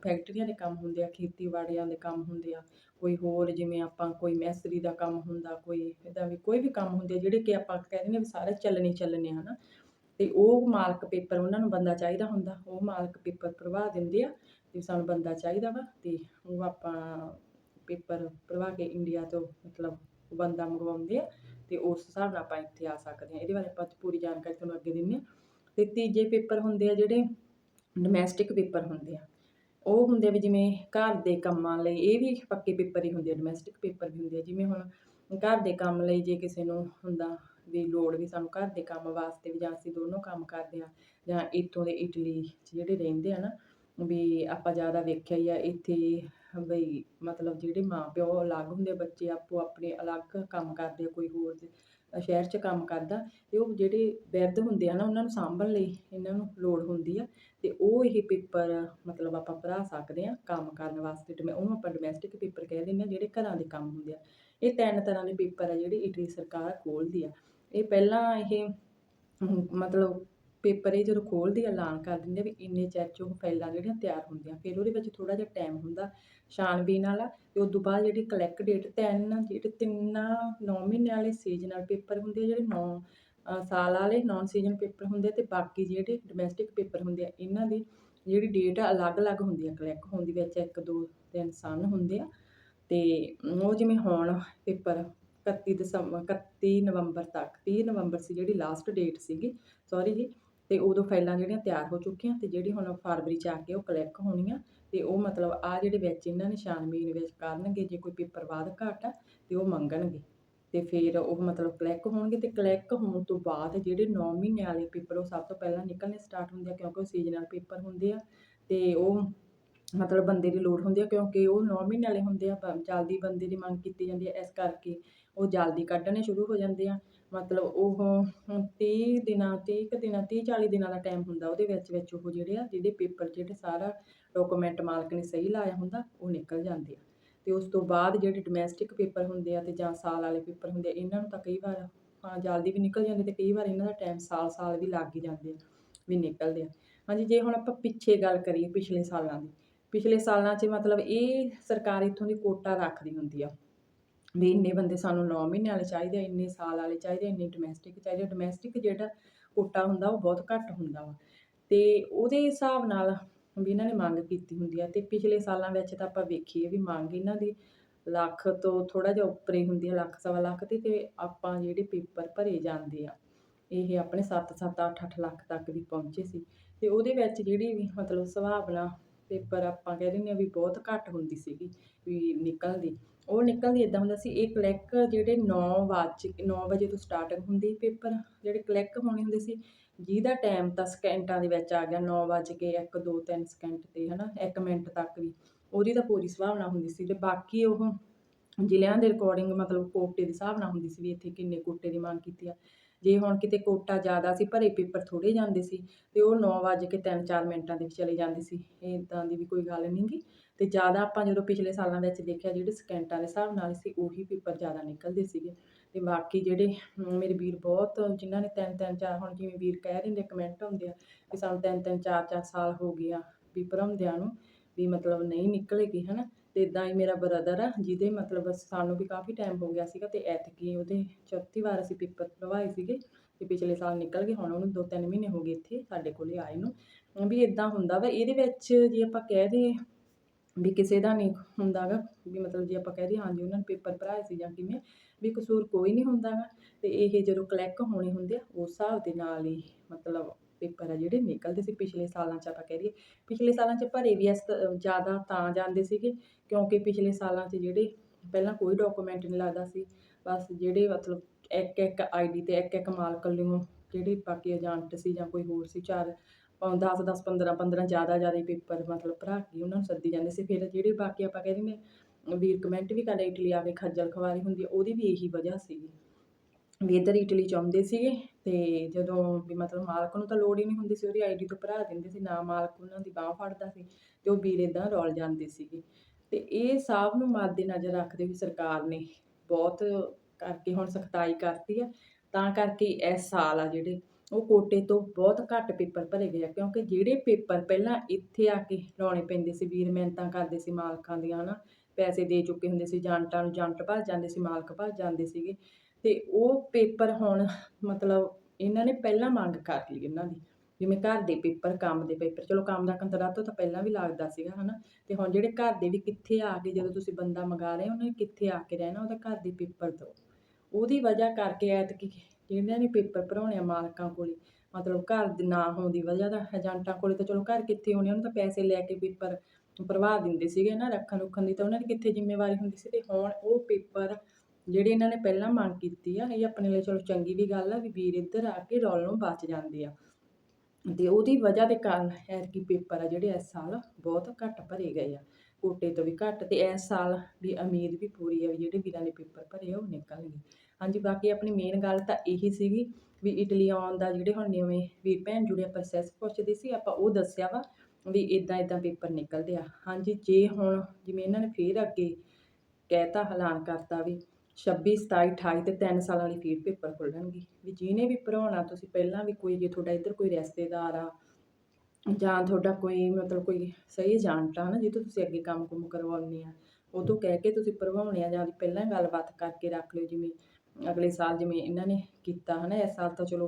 ਫੈਕਟਰੀਆਂ ਦੇ ਕੰਮ ਹੁੰਦੇ ਆ, ਖੇਤੀਬਾੜੀਆਂ ਦੇ ਕੰਮ ਹੁੰਦੇ ਆ, ਕੋਈ ਹੋਰ ਜਿਵੇਂ ਆਪਾਂ ਕੋਈ ਮੈਸਰੀ ਦਾ ਕੰਮ ਹੁੰਦਾ, ਕੋਈ ਇਹਦਾ ਵੀ ਕੋਈ ਵੀ ਕੰਮ ਹੁੰਦੇ ਆ, ਜਿਹੜੇ ਕਿ ਆਪਾਂ ਕਹਿ ਦਿੰਦੇ ਆ ਵੀ ਸਾਰੇ ਚੱਲਣੇ ਚੱਲਣੇ ਆ, ਹਨਾ। ਤੇ ਉਹ ਮਾਲਕ ਪੇਪਰ ਉਹਨਾਂ ਨੂੰ ਬੰਦਾ ਚਾਹੀਦਾ ਹੁੰਦਾ, ਉਹ ਮਾਲਕ ਪੇਪਰ ਭਰਵਾ ਦਿੰਦੇ ਆ ਵੀ ਸਾਨੂੰ ਬੰਦਾ ਚਾਹੀਦਾ ਵਾ, ਤੇ ਉਹ ਆਪਾਂ ਪੇਪਰ ਭਰਵਾ ਕੇ ਇੰਡੀਆ ਤੋਂ ਮਤਲਬ ਬੰਦਾ ਮੰਗਵਾਉਂਦੇ ਆ, ਤੇ ਉਸ ਹਿਸਾਬ ਨਾਲ ਆਪਾਂ ਇੱਥੇ ਆ ਸਕਦੇ ਹਾਂ ਇਹਦੇ ਬਾਰੇ ਆਪਾਂ ਪੂਰੀ ਜਾਣਕਾਰੀ ਤੁਹਾਨੂੰ ਅੱਗੇ ਦਿੰਦੇ ਹਾਂ ਤੇ ਤੀਜੇ ਪੇਪਰ ਹੁੰਦੇ ਆ ਜਿਹੜੇ ਡੋਮੈਸਟਿਕ ਪੇਪਰ ਹੁੰਦੇ ਆ। ਉਹ ਹੁੰਦੇ ਵੀ ਜਿਵੇਂ ਘਰ ਦੇ ਕੰਮਾਂ ਲਈ ਇਹ ਵੀ ਪੱਕੇ ਪੇਪਰ ਹੀ ਹੁੰਦੇ ਆ ਡੋਮੈਸਟਿਕ ਪੇਪਰ ਵੀ ਹੁੰਦੇ ਆ। ਜਿਵੇਂ ਹੁਣ ਘਰ ਦੇ ਕੰਮ ਲਈ ਜੇ ਕਿਸੇ ਨੂੰ ਹੁੰਦਾ ਵੀ ਲੋੜ ਵੀ ਸਾਨੂੰ ਘਰ ਦੇ ਕੰਮ ਵਾਸਤੇ ਵੀ ਜਾਂ ਅਸੀਂ ਦੋਨੋਂ ਕੰਮ ਕਰਦੇ ਆ ਜਾਂ ਇੱਥੋਂ ਦੇ ਇਟਲੀ 'ਚ ਜਿਹੜੇ ਰਹਿੰਦੇ ਆ ਨਾ ਵੀ ਆਪਾਂ ਜ਼ਿਆਦਾ ਵੇਖਿਆ ਹੀ ਆ ਇੱਥੇ ਬਈ ਮਤਲਬ ਜਿਹੜੇ ਮਾਂ ਪਿਓ ਅਲੱਗ ਹੁੰਦੇ ਆ, ਬੱਚੇ ਆਪੋ ਆਪਣੇ ਅਲੱਗ ਕੰਮ ਕਰਦੇ ਆ ਕੋਈ ਹੋਰ ਸ਼ਹਿਰ 'ਚ ਕੰਮ ਕਰਦਾ, ਤੇ ਉਹ ਜਿਹੜੇ ਬਿਰਧ ਹੁੰਦੇ ਆ ਨਾ, ਉਹਨਾਂ ਨੂੰ ਸਾਂਭਣ ਲਈ ਇਹਨਾਂ ਨੂੰ ਲੋੜ ਹੁੰਦੀ ਆ, ਤੇ ਉਹ ਇਹ ਪੇਪਰ ਮਤਲਬ ਆਪਾਂ ਭਰਾ ਸਕਦੇ ਆ ਕੰਮ ਕਰਨ ਵਾਸਤੇ ਤੇ ਉਹਨੂੰ ਆਪਾਂ ਡੋਮੈਸਟਿਕ ਪੇਪਰ ਕਹਿ ਦਿੰਦੇ ਆ, ਜਿਹੜੇ ਘਰਾਂ ਦੇ ਕੰਮ ਹੁੰਦੇ ਆ। ਇਹ ਤਿੰਨ ਤਰ੍ਹਾਂ ਦੇ ਪੇਪਰ ਆ ਜਿਹੜੇ ਇਟਲੀ ਸਰਕਾਰ ਖੋਲਦੀ ਆ। ਇਹ ਪਹਿਲਾਂ ਇਹ, ਮਤਲਬ ਪੇਪਰ ਇਹ ਜਦੋਂ ਖੋਲ੍ਹਦੀ ਐਲਾਨ ਕਰ ਦਿੰਦੇ ਆ ਵੀ ਇੰਨੇ ਚਿਰ 'ਚ ਉਹ ਫਾਈਲਾਂ ਜਿਹੜੀਆਂ ਤਿਆਰ ਹੁੰਦੀਆਂ, ਫਿਰ ਉਹਦੇ ਵਿੱਚ ਥੋੜ੍ਹਾ ਜਿਹਾ ਟਾਈਮ ਹੁੰਦਾ ਛਾਣਬੀਨ ਵਾਲਾ ਤੇ ਉਸ ਤੋਂ ਬਾਅਦ ਜਿਹੜੀ ਕਲੈਕਟ ਡੇਟ ਤਿੰਨ, ਜਿਹੜੇ ਤਿੰਨਾਂ, ਨੌ ਮਹੀਨਿਆਂ ਵਾਲੇ ਸੀਜ਼ਨਲ ਪੇਪਰ ਹੁੰਦੇ ਆ, ਜਿਹੜੇ ਨੌ ਸਾਲ ਵਾਲੇ ਨਾਨ ਸੀਜ਼ਨ ਪੇਪਰ ਹੁੰਦੇ ਆ ਤੇ ਬਾਕੀ ਜਿਹੜੇ ਡੋਮੈਸਟਿਕ ਪੇਪਰ ਹੁੰਦੇ ਆ, ਇਹਨਾਂ ਦੀ ਜਿਹੜੀ ਡੇਟ ਆ, ਅਲੱਗ-ਅਲੱਗ ਹੁੰਦੀ ਆ ਕਲੈਕਟ ਹੋਣ ਦੀ ਵਿੱਚ ਇੱਕ, ਦੋ ਤਿੰਨ ਸਨ ਹੁੰਦੇ ਆ ਤੇ ਉਹ ਜਿਵੇਂ ਹੁਣ ਪੇਪਰ 31 ਦਸੰਬਰ 31 ਨਵੰਬਰ ਤੱਕ 30 ਨਵੰਬਰ ਸੀ ਜਿਹੜੀ ਲਾਸਟ ਡੇਟ ਸੀਗੀ ਸੌਰੀ ਜੀ ਤੇ ਉਦੋਂ ਫਾਈਲਾਂ ਜਿਹੜੀਆਂ ਤਿਆਰ ਹੋ ਚੁੱਕੀਆਂ ਤੇ ਜਿਹੜੀ ਹੁਣ ਫਰਵਰੀ ਚ ਆ ਕੇ ਉਹ ਕਲੈਕਟ ਹੋਣੀਆਂ ਤੇ ਉਹ ਮਤਲਬ ਆ ਜਿਹੜੇ ਵਿੱਚ ਇਹਨਾਂ ਨੇ ਵਿੱਚ ਕਰਨਗੇ, ਜੇ ਕੋਈ ਪੇਪਰ ਬਾਅਦ ਘੱਟ ਆ, ਤੇ ਉਹ ਮੰਗਣਗੇ। ਤੇ ਫਿਰ ਉਹ ਮਤਲਬ ਕਲੈਕ ਹੋਣਗੇ ਤੇ ਕਲੈਕ ਹੋਣ ਤੋਂ ਬਾਅਦ ਜਿਹੜੇ 9 ਮਹੀਨੇ ਵਾਲੇ ਪੇਪਰ ਉਹ ਸਭ ਤੋਂ ਪਹਿਲਾਂ ਨਿਕਲਣੇ ਸਟਾਰਟ ਹੁੰਦੇ ਆ ਕਿਉਂਕਿ ਉਹ ਸੀਜ਼ਨਲ ਪੇਪਰ ਹੁੰਦੇ ਆ ਤੇ ਉਹ ਮਤਲਬ ਬੰਦੇ ਦੀ ਲੋੜ ਹੁੰਦੀ ਆ ਕਿਉਂਕਿ ਉਹ 9 ਮਹੀਨੇ ਵਾਲੇ ਹੁੰਦੇ ਆ, ਬ- ਜਲਦੀ ਬੰਦੇ ਦੀ ਮੰਗ ਕੀਤੀ ਜਾਂਦੀ ਹੈ ਇਸ ਕਰਕੇ ਉਹ ਜਲਦੀ ਕੱਢਣੇ ਸ਼ੁਰੂ ਹੋ ਜਾਂਦੇ ਆ। ਮਤਲਬ ਉਹ ਹੁਣ 30 ਦਿਨਾਂ 30 ਕੁ ਦਿਨਾਂ 30 40 ਦਿਨਾਂ ਦਾ ਟਾਈਮ ਹੁੰਦਾ, ਉਹਦੇ ਵਿੱਚ ਵਿੱਚ ਉਹ ਜਿਹੜੇ ਆ, ਜਿਹਦੇ ਪੇਪਰ ਜਿਹੜੇ ਸਾਰਾ ਡਾਕੂਮੈਂਟ ਮਾਲਕ ਨੇ ਸਹੀ ਲਾਇਆ ਹੁੰਦਾ, ਉਹ ਨਿਕਲ ਜਾਂਦੇ ਆ। ਤੇ ਉਸ ਤੋਂ ਬਾਅਦ ਜਿਹੜੇ ਡੋਮੈਸਟਿਕ ਪੇਪਰ ਹੁੰਦੇ ਆ ਤੇ ਜਾਂ ਸਾਲ ਵਾਲੇ ਪੇਪਰ ਹੁੰਦੇ ਆ, ਇਹਨਾਂ ਨੂੰ ਤਾਂ ਕਈ ਵਾਰ ਹਾਂ, ਜਲਦੀ ਵੀ ਨਿਕਲ ਜਾਂਦੇ ਤੇ ਕਈ ਵਾਰ ਇਹਨਾਂ ਦਾ ਟਾਈਮ ਸਾਲ ਸਾਲ ਵੀ ਲੱਗ ਹੀ ਜਾਂਦੇ ਆ, ਵੀ ਨਿਕਲਦੇ ਆ। ਹਾਂਜੀ, ਜੇ ਹੁਣ ਆਪਾਂ ਪਿੱਛੇ ਗੱਲ ਕਰੀਏ ਪਿਛਲੇ ਸਾਲਾਂ ਦੀ, ਪਿਛਲੇ ਸਾਲਾਂ 'ਚ ਮਤਲਬ ਇਹ ਸਰਕਾਰ ਇੱਥੋਂ ਦੀ ਕੋਟਾ ਰੱਖਦੀ ਹੁੰਦੀ ਆ। ਵੀ ਇੰਨੇ ਬੰਦੇ ਸਾਨੂੰ 9 ਮਹੀਨੇ ਵਾਲੇ ਚਾਹੀਦੇ ਆ, ਇੰਨੇ ਸਾਲ ਵਾਲੇ ਚਾਹੀਦੇ ਆ, ਇੰਨੇ ਡੋਮੈਸਟਿਕ ਚਾਹੀਦੇ ਡੋਮੈਸਟਿਕ ਜਿਹੜਾ ਕੋਟਾ ਹੁੰਦਾ, ਉਹ ਬਹੁਤ ਘੱਟ ਹੁੰਦਾ ਵਾ। ਤੇ ਉਹਦੇ ਹਿਸਾਬ ਨਾਲ ਵੀ ਇਹਨਾਂ ਨੇ ਮੰਗ ਕੀਤੀ ਹੁੰਦੀ ਆ। ਤੇ ਪਿਛਲੇ ਸਾਲਾਂ ਵਿੱਚ ਤਾਂ ਆਪਾਂ ਵੇਖੀਏ ਵੀ ਮੰਗ ਇਹਨਾਂ ਦੀ ਲੱਖ ਤੋਂ ਥੋੜਾ ਜਿਹਾ ਉੱਪਰ ਹੀ ਹੁੰਦੀ ਆ, ਲੱਖ, ਸਵਾ ਲੱਖ ਦੀ। ਤੇ ਆਪਾਂ ਜਿਹੜੇ ਪੇਪਰ ਭਰੇ ਜਾਂਦੇ ਆ, ਇਹ ਆਪਣੇ 7 7 8 8 ਲੱਖ ਤੱਕ ਵੀ ਪਹੁੰਚੇ ਸੀ। ਤੇ ਉਹਦੇ ਵਿੱਚ ਜਿਹੜੀ ਵੀ ਮਤਲਬ ਸੁਭਾਵਨਾ ਪੇਪਰ ਆਪਾਂ ਕਹਿ ਦਿੰਦੇ ਆ ਵੀ ਬਹੁਤ ਘੱਟ ਹੁੰਦੀ ਸੀਗੀ ਵੀ ਨਿਕਲਦੀ। ਉਹ ਨਿਕਲਦੀ ਇਦਾਂ ਹੁੰਦਾ ਸੀ, ਇਹ ਕਲੈਕ ਜਿਹੜੇ 9 ਵਜੇ 9 ਵਜੇ ਤੋਂ ਸਟਾਰਟਿੰਗ ਹੁੰਦੀ ਪੇਪਰ, ਜਿਹੜੇ ਕਲੈਕ ਹੋਣੇ ਹੁੰਦੇ ਸੀ, ਜਿਹਦਾ ਟਾਈਮ ਤਾਂ ਸਕਿੰਟਾਂ ਦੇ ਵਿੱਚ ਆ ਗਿਆ 9 ਵਜੇ ਕੇ 1 2 3 ਸਕਿੰਟ ਤੇ, ਹਨਾ 1 ਮਿੰਟ ਤੱਕ ਵੀ। ਉਹਦੀ ਤਾਂ ਪੂਰੀ ਸੰਭਾਵਨਾ ਹੁੰਦੀ ਸੀ ਤੇ ਬਾਕੀ ਉਹ ਜ਼ਿਲ੍ਹਿਆਂ ਦੇ ਰਿਕਾਰਡਿੰਗ ਮਤਲਬ ਕੋਟੇ ਦੇ ਹਿਸਾਬ ਨਾਲ ਹੁੰਦੀ ਸੀ ਵੀ ਇੱਥੇ ਕਿੰਨੇ ਕੋਟੇ ਦੀ ਮੰਗ ਕੀਤੀ ਆ। ਜੇ ਹੁਣ ਕਿਤੇ ਕੋਟਾ ਜ਼ਿਆਦਾ ਸੀ, ਭਰੇ ਪੇਪਰ ਥੋੜ੍ਹੇ ਜਾਂਦੇ ਸੀ, ਤੇ ਉਹ 9 ਵਜੇ ਕੇ 3-4 ਮਿੰਟਾਂ ਦੇ ਵਿੱਚ ਚਲੇ ਜਾਂਦੇ ਸੀ। ਇੱਦਾਂ ਦੀ ਵੀ ਕੋਈ ਗੱਲ ਨਹੀਂ ਗੀ। ਤੇ ਜ਼ਿਆਦਾ ਆਪਾਂ ਜਦੋਂ ਪਿਛਲੇ ਸਾਲਾਂ ਵਿੱਚ ਦੇਖਿਆ, ਜਿਹੜੇ ਸਕਿੰਟਾਂ ਦੇ ਹਿਸਾਬ ਨਾਲ ਸੀ, ਉਹੀ ਪੇਪਰ ਜ਼ਿਆਦਾ ਨਿਕਲਦੇ ਸੀਗੇ। ਤੇ ਬਾਕੀ ਜਿਹੜੇ ਮੇਰੇ ਵੀਰ ਬਹੁਤ, ਜਿਨ੍ਹਾਂ ਨੇ ਤਿੰਨ ਤਿੰਨ, ਚਾਰ, ਹੁਣ ਜਿਵੇਂ ਵੀਰ ਕਹਿ ਦਿੰਦੇ ਕਮੈਂਟ ਹੁੰਦੇ ਆ ਕਿ ਸਾਨੂੰ ਤਿੰਨ ਤਿੰਨ, ਚਾਰ ਚਾਰ ਸਾਲ ਹੋ ਗਏ ਆ ਵੀ ਭਰਾਉਂਦਿਆਂ ਨੂੰ, ਵੀ ਮਤਲਬ ਨਹੀਂ ਨਿਕਲੇਗੀ, ਹਨਾ? ਤੇ ਇਦਾਂ ਹੀ ਮੇਰਾ ਬ੍ਰਦਰ ਆ, ਜਿਹਦੇ ਮਤਲਬ ਸਾਨੂੰ ਵੀ ਕਾਫੀ ਟਾਈਮ ਹੋ ਗਿਆ ਸੀਗਾ ਤੇ ਐਤਕੀ ਉਹਦੇ ਚੌਥੀ ਵਾਰ ਅਸੀਂ ਪੇਪਰ ਭਰਵਾਏ ਸੀਗੇ ਤੇ ਪਿਛਲੇ ਸਾਲ ਨਿਕਲ ਗਏ, ਹੁਣ ਉਹਨੂੰ ਦੋ ਤਿੰਨ ਮਹੀਨੇ ਹੋ ਗਏ ਇੱਥੇ ਸਾਡੇ ਕੋਲੇ ਆਏ ਨੂੰ। ਵੀ ਇਦਾਂ ਹੁੰਦਾ ਵਾ, ਇਹਦੇ ਵਿੱਚ ਜੇ ਆਪਾਂ ਕਹਿ ਦਈਏ ਵੀ ਕਿਸੇ ਦਾ ਨਹੀਂ ਹੁੰਦਾ ਗਾ, ਵੀ ਮਤਲਬ ਜੇ ਆਪਾਂ ਕਹਿ ਦਈਏ ਹਾਂਜੀ ਉਹਨਾਂ ਨੇ ਪੇਪਰ ਭਰਾਏ ਸੀ ਜਾਂ ਕਿਵੇਂ ਵੀ ਕਸੂਰ ਕੋਈ ਨਹੀਂ ਹੁੰਦਾ ਗਾ ਤੇ ਇਹ ਜਦੋਂ ਕਲੈਕ ਹੋਣੇ ਹੁੰਦੇ ਆ, ਉਸ ਹਿਸਾਬ ਦੇ ਨਾਲ ਹੀ ਮਤਲਬ ਪੇਪਰ ਆ ਜਿਹੜੇ ਨਿਕਲਦੇ ਸੀ ਪਿਛਲੇ ਸਾਲਾਂ 'ਚ ਆਪਾਂ ਕਹਿ ਦਈਏ। ਪਿਛਲੇ ਸਾਲਾਂ 'ਚ ਭਰੇ ਵੀ ਇਸ ਜ਼ਿਆਦਾ ਤਾਂ ਜਾਂਦੇ ਸੀਗੇ ਕਿਉਂਕਿ ਪਿਛਲੇ ਸਾਲਾਂ 'ਚ ਜਿਹੜੇ ਪਹਿਲਾਂ ਕੋਈ ਡਾਕੂਮੈਂਟ ਨਹੀਂ ਲੱਗਦਾ ਸੀ। ਬਸ ਜਿਹੜੇ ਮਤਲਬ ਇੱਕ ਇੱਕ ਆਈਡੀ ਤੇ ਇੱਕ ਇੱਕ ਮਾਲਕ ਵੱਲੋਂ ਜਿਹੜੇ ਬਾਕੀ ਏਜੰਟ ਸੀ ਜਾਂ ਕੋਈ ਹੋਰ ਸੀ ਚਾਰ 10 10 15 15 ਜ਼ਿਆਦਾ ਜ਼ਿਆਦਾ ਪੇਪਰ ਮਤਲਬ ਭਰਾ ਕੇ ਉਹਨਾਂ ਨੂੰ ਸੱਦੀ ਜਾਂਦੇ ਸੀ। ਫਿਰ ਜਿਹੜੇ ਬਾਕੀ ਆਪਾਂ ਕਹਿ ਦਿੰਦੇ ਹਾਂ, ਵੀਰ ਕਮੈਂਟ ਵੀ ਕਰਦੇ ਇਟਲੀ ਆ ਕੇ ਖੱਜਲ ਖਵਾਰੀ ਹੁੰਦੀ ਆ ਉਹਦੀ ਵੀ ਇਹੀ ਵਜ੍ਹਾ ਸੀਗੀ। ਵੀ ਇੱਧਰ ਇਟਲੀ ਚਾਹੁੰਦੇ ਸੀਗੇ ਤੇ ਜਦੋਂ ਵੀ ਮਤਲਬ ਮਾਲਕ ਨੂੰ ਤਾਂ ਲੋੜ ਹੀ ਨਹੀਂ ਹੁੰਦੀ ਸੀ, ਉਹਦੀ ਆਈਡੀ ਤੋਂ ਭਰਾ ਦਿੰਦੇ ਸੀ, ਨਾ ਮਾਲਕ ਉਹਨਾਂ ਦੀ ਬਾਂਹ ਫੜਦਾ ਸੀ ਤੇ ਉਹ ਵੀਰ ਇਦਾਂ ਰੋਲ ਜਾਂਦੇ ਸੀਗੇ। ਤੇ ਇਹ ਸਭ ਨੂੰ ਮੱਦੇ ਨਜ਼ਰ ਰੱਖਦੇ ਵੀ ਸਰਕਾਰ ਨੇ ਬਹੁਤ ਕਰਕੇ ਹੁਣ ਸਖਤਾਈ ਕਰਤੀ ਆ। ਤਾਂ ਕਰਕੇ ਇਸ ਸਾਲ ਆ ਜਿਹੜੇ ਉਹ ਕੋਟੇ ਤੋਂ ਬਹੁਤ ਘੱਟ ਪੇਪਰ ਭਰੇ ਗਏ ਆ, ਕਿਉਂਕਿ ਜਿਹੜੇ ਪੇਪਰ ਪਹਿਲਾਂ ਇੱਥੇ ਆ ਕੇ ਲਾਉਣੇ ਪੈਂਦੇ ਸੀ, ਵੀਰ ਮਿਹਨਤਾਂ ਕਰਦੇ ਸੀ ਮਾਲਕਾਂ ਦੀਆਂ ਹਨਾ, ਪੈਸੇ ਦੇ ਚੁੱਕੇ ਹੁੰਦੇ ਸੀ ਏਜੰਟਾਂ ਨੂੰ ਏਜੰਟ ਭੱਜ ਜਾਂਦੇ ਸੀ, ਮਾਲਕ ਭੱਜ ਜਾਂਦੇ ਸੀਗੇ। ਤੇ ਉਹ ਪੇਪਰ ਹੁਣ ਮਤਲਬ ਇਹਨਾਂ ਨੇ ਪਹਿਲਾਂ ਮੰਗ ਕਰ ਲਈ ਇਹਨਾਂ ਦੀ ਜਿਵੇਂ ਘਰ ਦੇ ਪੇਪਰ, ਕੰਮ ਦੇ ਪੇਪਰ, ਚਲੋ ਕੰਮ ਦਾ ਕੰਤਰਾਤੋ ਤਾਂ ਪਹਿਲਾਂ ਵੀ ਲੱਗਦਾ ਸੀਗਾ ਹਨਾ, ਤੇ ਹੁਣ ਜਿਹੜੇ ਘਰ ਦੇ ਵੀ ਕਿੱਥੇ ਆ ਕੇ ਜਦੋਂ ਤੁਸੀਂ ਬੰਦਾ ਮੰਗਾ ਰਹੇ ਹੋ, ਉਹਨੇ ਕਿੱਥੇ ਆ ਕੇ ਰਹਿਣਾ, ਉਹਦਾ ਘਰ ਦੇ ਪੇਪਰ ਦਿਓ ਉਹਦੀ ਵਜ੍ਹਾ ਕਰਕੇ ਐਤਕੀ ਜਿਹਨਾਂ ਨੇ ਪੇਪਰ ਭਰਾਉਣੇ ਆ ਮਾਲਕਾਂ ਕੋਲੇ, ਮਤਲਬ ਘਰ ਦੇ ਨਾ ਹੋਣ ਦੀ ਵਜ੍ਹਾ ਦਾ ਏਜੰਟਾਂ ਕੋਲੇ ਤਾਂ ਚਲੋ ਘਰ ਕਿੱਥੇ ਹੋਣੇ, ਉਹਨਾਂ ਤਾਂ ਪੈਸੇ ਲੈ ਕੇ ਪੇਪਰ ਭਰਵਾ ਦਿੰਦੇ ਸੀਗੇ ਨਾ ਰੱਖਣ ਰੁੱਖਣ ਦੀ ਤਾਂ ਉਹਨਾਂ ਦੀ ਕਿੱਥੇ ਜ਼ਿੰਮੇਵਾਰੀ ਹੁੰਦੀ ਸੀ, ਤੇ ਹੁਣ ਉਹ ਪੇਪਰ ਜਿਹੜੇ ਇਹਨਾਂ ਨੇ ਪਹਿਲਾਂ ਮੰਗ ਕੀਤੀ ਆ, ਇਹ ਆਪਣੇ ਲਈ ਚਲੋ ਚੰਗੀ ਵੀ ਗੱਲ ਆ ਵੀ ਵੀਰ ਇੱਧਰ ਆ ਕੇ ਰੌਲੋਂ ਬਚ ਜਾਂਦੇ ਆ। ਤੇ ਉਹਦੀ ਵਜ੍ਹਾ ਦੇ ਕਾਰਨ ਐਤਕੀ ਪੇਪਰ ਆ ਜਿਹੜੇ ਇਸ ਸਾਲ ਬਹੁਤ ਘੱਟ ਭਰੇ ਗਏ ਆ। ਕੋਟੇ ਤੋਂ ਵੀ ਘੱਟ ਤੇ ਇਸ ਸਾਲ ਵੀ ਉਮੀਦ ਵੀ ਪੂਰੀ ਆ ਵੀ ਜਿਹੜੇ ਵੀਰਾਂ ਨੇ ਪੇਪਰ ਭਰੇ ਆ, ਉਹ ਨਿਕਲਣਗੇ। ਹਾਂਜੀ, ਬਾਕੀ ਆਪਣੀ ਮੇਨ ਗੱਲ ਤਾਂ ਇਹੀ ਸੀਗੀ ਵੀ ਇਟਲੀ ਆਉਣ ਦਾ ਜਿਹੜੇ ਹੁਣ ਨਵੇਂ ਵੀਰ ਭੈਣ ਜੁੜੇ ਪ੍ਰੋਸੈਸ ਪੁੱਛਦੇ ਸੀ, ਆਪਾਂ ਉਹ ਦੱਸਿਆ ਵਾ ਵੀ ਇਦਾਂ ਇਦਾਂ ਪੇਪਰ ਨਿਕਲਦੇ ਆ। ਹਾਂਜੀ, ਜੇ ਹੁਣ ਜਿਵੇਂ ਇਹਨਾਂ ਨੇ ਫੇਰ ਅੱਗੇ ਕਹਿਤਾ, ਐਲਾਨ ਕਰਤਾ ਵੀ 26 27 28 ਤੇ 3 ਸਾਲਾਂ ਲਈ ਫੇਰ ਪੇਪਰ ਖੁੱਲਣਗੇ। ਵੀ ਜਿਹਨੇ ਵੀ ਭਰਾਉਣਾ ਤੁਸੀਂ ਪਹਿਲਾਂ ਵੀ ਕੋਈ ਜੇ ਤੁਹਾਡਾ ਇੱਧਰ ਕੋਈ ਰਿਸ਼ਤੇਦਾਰ ਆ ਜਾਂ ਤੁਹਾਡਾ ਕੋਈ ਮਤਲਬ ਕੋਈ ਸਹੀ ਜਾਣਤਾ ਨਾ ਜਿੱਥੋਂ ਤੁਸੀਂ ਅੱਗੇ ਕੰਮ ਕੁਮ ਕਰਵਾਉਂਦੇ ਆ ਉਦੋਂ ਕਹਿ ਕੇ ਤੁਸੀਂ ਭਰਵਾਉਣੇ ਆ ਜਾਂ ਪਹਿਲਾਂ ਗੱਲਬਾਤ ਕਰਕੇ ਰੱਖ ਲਿਓ ਜਿਵੇਂ ਅਗਲੇ ਸਾਲ ਜਿਵੇਂ ਇਹਨਾਂ ਨੇ ਕੀਤਾ ਹਨਾ, ਇਸ ਸਾਲ ਤਾਂ ਚਲੋ